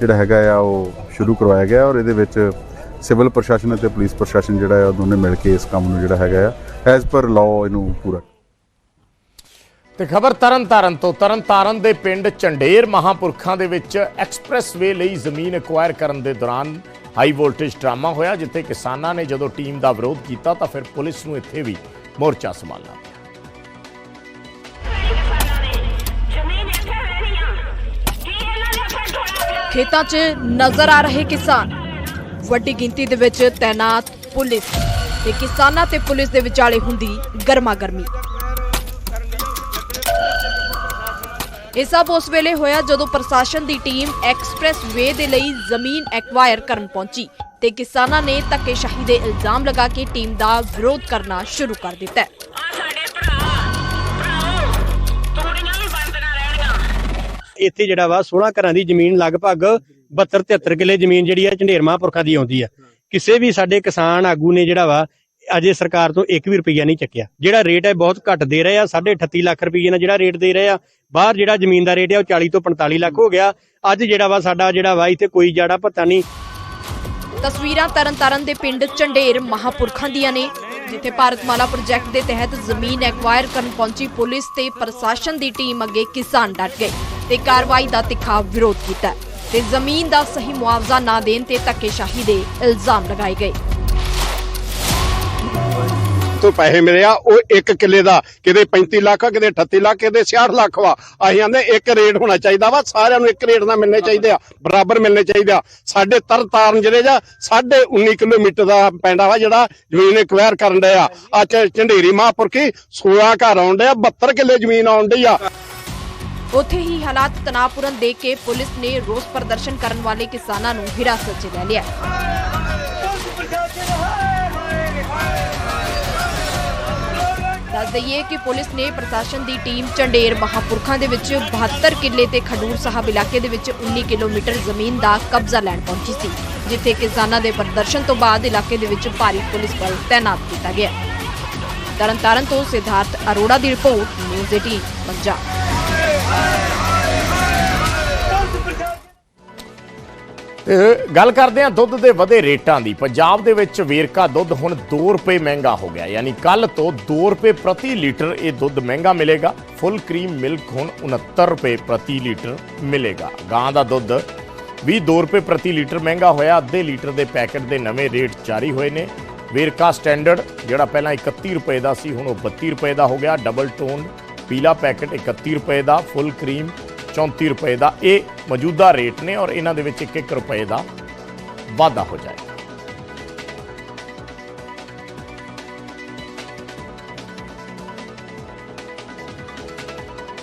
L: ਜਿਹੜਾ ਹੈਗਾ ਆ, ਉਹ ਸ਼ੁਰੂ ਕਰਵਾਇਆ ਗਿਆ ਔਰ ਇਹਦੇ ਵਿੱਚ ਸਿਵਲ ਪ੍ਰਸ਼ਾਸਨ ਅਤੇ ਪੁਲਿਸ ਪ੍ਰਸ਼ਾਸਨ ਜਿਹੜਾ ਹੈ ਉਹ ਦੋਨੇ ਮਿਲ ਕੇ ਇਸ ਕੰਮ ਨੂੰ ਜਿਹੜਾ ਹੈਗਾ ਆ ਐਜ਼ ਪਰ ਲਾਅ ਇਹਨੂੰ ਪੂਰਾ
A: ਤੇ ਖਬਰ ਤਰਨਤਾਰਨ ਤੋਂ। ਤਰਨਤਾਰਨ ਦੇ ਪਿੰਡ ਚੰਡੇਰ ਮਹਾਪੁਰਖਾਂ ਦੇ ਵਿੱਚ ਐਕਸਪ੍ਰੈਸ ਵੇ ਲਈ ਜ਼ਮੀਨ ਐਕਵਾਇਰ ਕਰਨ ਦੇ ਦੌਰਾਨ ਹਾਈ ਵੋਲਟੇਜ ਡਰਾਮਾ ਹੋਇਆ ਜਿੱਥੇ ਕਿਸਾਨਾਂ ਨੇ ਜਦੋਂ ਟੀਮ ਦਾ ਵਿਰੋਧ ਕੀਤਾ ਤਾਂ ਫਿਰ ਪੁਲਿਸ ਨੂੰ ਇੱਥੇ ਵੀ ਮੋਰਚਾ ਸੰਭਾਲਣਾ ਪਿਆ
M: ਖੇਤਾਂ 'ਚ ਨਜ਼ਰ ਆ ਰਹੇ ਕਿਸਾਨ। ਵੱਡੀ ਗਿਣਤੀ ਦੇ ਵਿੱਚ ਤੈਨਾਤ ਪੁਲਿਸ ਤੇ ਕਿਸਾਨਾਂ ਤੇ ਪੁਲਿਸ ਦੇ ਵਿਚਾਲੇ ਹੁੰਦੀ ਗਰਮਾ ਗਰਮੀ ਇਹ ਸਭ ਉਸ ਵੇਲੇ ਹੋਇਆ ਜਦੋਂ ਪ੍ਰਸ਼ਾਸਨ ਦੀ ਟੀਮ ਐਕਸਪ੍ਰੈਸ ਵੇ ਦੇ ਲਈ ਜ਼ਮੀਨ ਐਕਵਾਇਰ ਕਰਨ ਪਹੁੰਚੀ ਤੇ ਕਿਸਾਨਾਂ ਨੇ ਧੱਕੇਸ਼ਾਹੀ ਦੇ ਇਲਜ਼ਾਮ ਲਗਾ ਕੇ ਟੀਮ ਦਾ ਵਿਰੋਧ ਕਰਨਾ ਸ਼ੁਰੂ ਕਰ ਦਿੱਤਾ। ਹੈ
N: ਇੱਥੇ ਜਿਹੜਾ ਵਾ 16 ਘਰਾਂ ਦੀ ਜ਼ਮੀਨ ਲਗਭਗ 72 73 ਕਿੱਲੇ ਜ਼ਮੀਨ ਜਿਹੜੀ ਆ ਝੰਡੇਰ ਮਹਾਂਪੁਰਖਾਂ ਦੀ ਆਉਂਦੀ ਆ। ਕਿਸੇ ਵੀ ਸਾਡੇ ਕਿਸਾਨ ਆਗੂ ਨੇ ਜਿਹੜਾ ਵਾ ਅਜੇ ਸਰਕਾਰ ਤੋਂ 1 ਵੀ ਰੁਪਈਆ ਨਹੀਂ ਚੱਕਿਆ। ਜਿਹੜਾ ਰੇਟ ਹੈ ਬਹੁਤ ਘੱਟ ਦੇ ਰਹੇ ਆ 38 ਲੱਖ ਰੁਪਈਏ ਨਾਲ ਜਿਹੜਾ ਰੇਟ ਦੇ ਰਹੇ ਆ, ਬਾਹਰ ਜਿਹੜਾ ਜ਼ਮੀਨ ਦਾ ਰੇਟ ਹੈ ਉਹ 40 ਤੋਂ 45 ਲੱਖ ਹੋ ਗਿਆ। ਅੱਜ ਜਿਹੜਾ ਵਾ ਸਾਡਾ ਜਿਹੜਾ ਵਾ ਇੱਥੇ ਕੋਈ ਜਾੜਾ ਪਤਾ ਨਹੀਂ।
M: ਤਸਵੀਰਾਂ ਤਰਨਤਾਰਨ ਦੇ ਪਿੰਡ ਝੰਡੇਰ ਮਹਾਪੁਰਖਾਂ ਦੀਆਂ ਨੇ। ਜਿੱਥੇ ਭਾਰਤਮਾਲਾ ਪ੍ਰੋਜੈਕਟ ਦੇ ਤਹਿਤ ਜ਼ਮੀਨ ਐਕਵਾਇਰ ਕਰਨ ਪਹੁੰਚੀ ਪੁਲਿਸ ਤੇ ਪ੍ਰਸ਼ਾਸਨ ਦੀ ਟੀਮ ਅੱਗੇ ਕਿਸਾਨ ਡਟ ਗਏ ਤੇ ਕਾਰਵਾਈ ਦਾ ਤਿੱਖਾ ਵਿਰੋਧ ਕੀਤਾ ਤੇ ਜ਼ਮੀਨ ਦਾ ਸਹੀ ਮੁਆਵਜ਼ਾ ਨਾ ਦੇਣ ਤੇ ਧੱਕੇਸ਼ਾਹੀ ਦੇ ਇਲਜ਼ਾਮ ਲਗਾਏ ਗਏ।
O: ਤੋਂ ਪੈਸੇ ਮਿਲੇ ਆ, ਉਹ ਇੱਕ ਕਿੱਲੇ ਦਾ, ਕਿਤੇ 35 ਲੱਖ ਆ, ਕਿਤੇ 38 ਲੱਖ, ਕਿਤੇ 66 ਲੱਖ ਵਾ। ਅਸੀਂ ਆਂਦੇ ਇੱਕ ਰੇਟ ਹੋਣਾ ਚਾਹੀਦਾ ਵਾ, ਸਾਰਿਆਂ ਨੂੰ ਇੱਕ ਰੇਟ ਨਾਲ ਮਿਲਣੇ ਚਾਹੀਦੇ ਆ, ਬਰਾਬਰ ਮਿਲਣੇ ਚਾਹੀਦੇ ਆ। ਸਾਡੇ ਤਰਤਾਰਨ ਜਿਹੜੇ ਜਾਂ 19 ਕਿਲੋਮੀਟਰ ਦਾ ਪਿੰਡ ਵਾ, ਜਿਹੜਾ ਜ਼ਮੀਨ ਐਕਵਾਇਰ ਕਰਨ ਡਿਆ ਆ। ਚ ਝੰਡੇਰੀ ਮਹਾਂਪੁਰਖੀ 16 ਘਰ ਆਉਣ ਡਿਆ 72 ਕਿੱਲੇ ਜ਼ਮੀਨ ਆਉਣ ਡਈ ਆ।
M: ਉੱਥੇ ਹੀ ਹਾਲਾਤ ਤਣਾਅਪੂਰਨ ਦੇਖ ਕੇ ਪੁਲਿਸ ਨੇ ਰੋਸ ਪ੍ਰਦਰਸ਼ਨ ਕਰਨ ਵਾਲੇ ਕਿਸਾਨਾਂ ਨੂੰ ਹਿਰਾਸਤ 'ਚ ਲੈ ਲਿਆ। ਦੱਸ ਦਈਏ ਕਿ ਪੁਲਿਸ ਨੇ ਪ੍ਰਸ਼ਾਸਨ ਦੀ ਟੀਮ ਚੰਡੇਰ ਮਹਾਪੁਰਖਾਂ ਦੇ ਵਿੱਚ 72 ਕਿੱਲੇ ਤੇ ਖਡੂਰ ਸਾਹਿਬ ਇਲਾਕੇ ਦੇ ਵਿੱਚ 19 ਕਿਲੋਮੀਟਰ ਜ਼ਮੀਨ ਦਾ ਕਬਜ਼ਾ ਲੈਣ ਪਹੁੰਚੀ ਸੀ, ਜਿੱਥੇ ਕਿਸਾਨਾਂ ਦੇ ਪ੍ਰਦਰਸ਼ਨ ਤੋਂ ਬਾਅਦ ਇਲਾਕੇ ਦੇ ਵਿੱਚ ਭਾਰੀ ਪੁਲਿਸ ਬਲ ਤਾਇਨਾਤ ਕੀਤਾ ਗਿਆ। ਤਰਨਤਾਰਨ ਤੋਂ ਸਿਧਾਰਥ ਅਰੋੜਾ ਦੀ ਰਿਪੋਰਟ, ਨਿਊਜ਼ 18 ਪੰਜਾਬ।
A: ਗੱਲ ਕਰਦੇ ਹਾਂ ਦੁੱਧ ਦੇ ਵਧੇ ਰੇਟਾਂ ਦੀ। ਪੰਜਾਬ ਦੇ ਵਿੱਚ ਵੇਰਕਾ ਦੁੱਧ ਹੁਣ 2 ਰੁਪਏ ਮਹਿੰਗਾ ਹੋ ਗਿਆ। ਯਾਨੀ ਕੱਲ ਤੋਂ 2 ਰੁਪਏ ਪ੍ਰਤੀ ਲੀਟਰ ਇਹ ਦੁੱਧ ਮਹਿੰਗਾ ਮਿਲੇਗਾ। ਫੁੱਲ ਕਰੀਮ ਮਿਲਕ ਹੁਣ 69 ਰੁਪਏ ਪ੍ਰਤੀ ਲੀਟਰ ਮਿਲੇਗਾ। ਗਾਂ ਦਾ ਦੁੱਧ ਵੀ 2 ਰੁਪਏ ਪ੍ਰਤੀ ਲੀਟਰ ਮਹਿੰਗਾ ਹੋਇਆ। ਅੱਧੇ ਲੀਟਰ ਦੇ ਪੈਕੇਟ ਦੇ ਨਵੇਂ ਰੇਟ ਜਾਰੀ ਹੋਏ ਨੇ। ਵੇਰਕਾ ਸਟੈਂਡਰਡ ਜਿਹੜਾ ਪਹਿਲਾਂ 31 ਰੁਪਏ ਦਾ ਸੀ, ਹੁਣ ਉਹ 32 ਰੁਪਏ ਦਾ ਹੋ ਗਿਆ। ਡਬਲ ਟੋਨ ਪੀਲਾ ਪੈਕੇਟ 31 ਰੁਪਏ ਦਾ। ਫੁੱਲ ਕਰੀਮ 34 ਰੁਪਏ ਦਾ ਇਹ ਮੌਜੂਦਾ ਰੇਟ ਨੇ ਔਰ ਇਹਨਾਂ ਦੇ ਵਿੱਚ 1-1 ਰੁਪਏ ਦਾ ਵਾਧਾ ਹੋ ਜਾਏ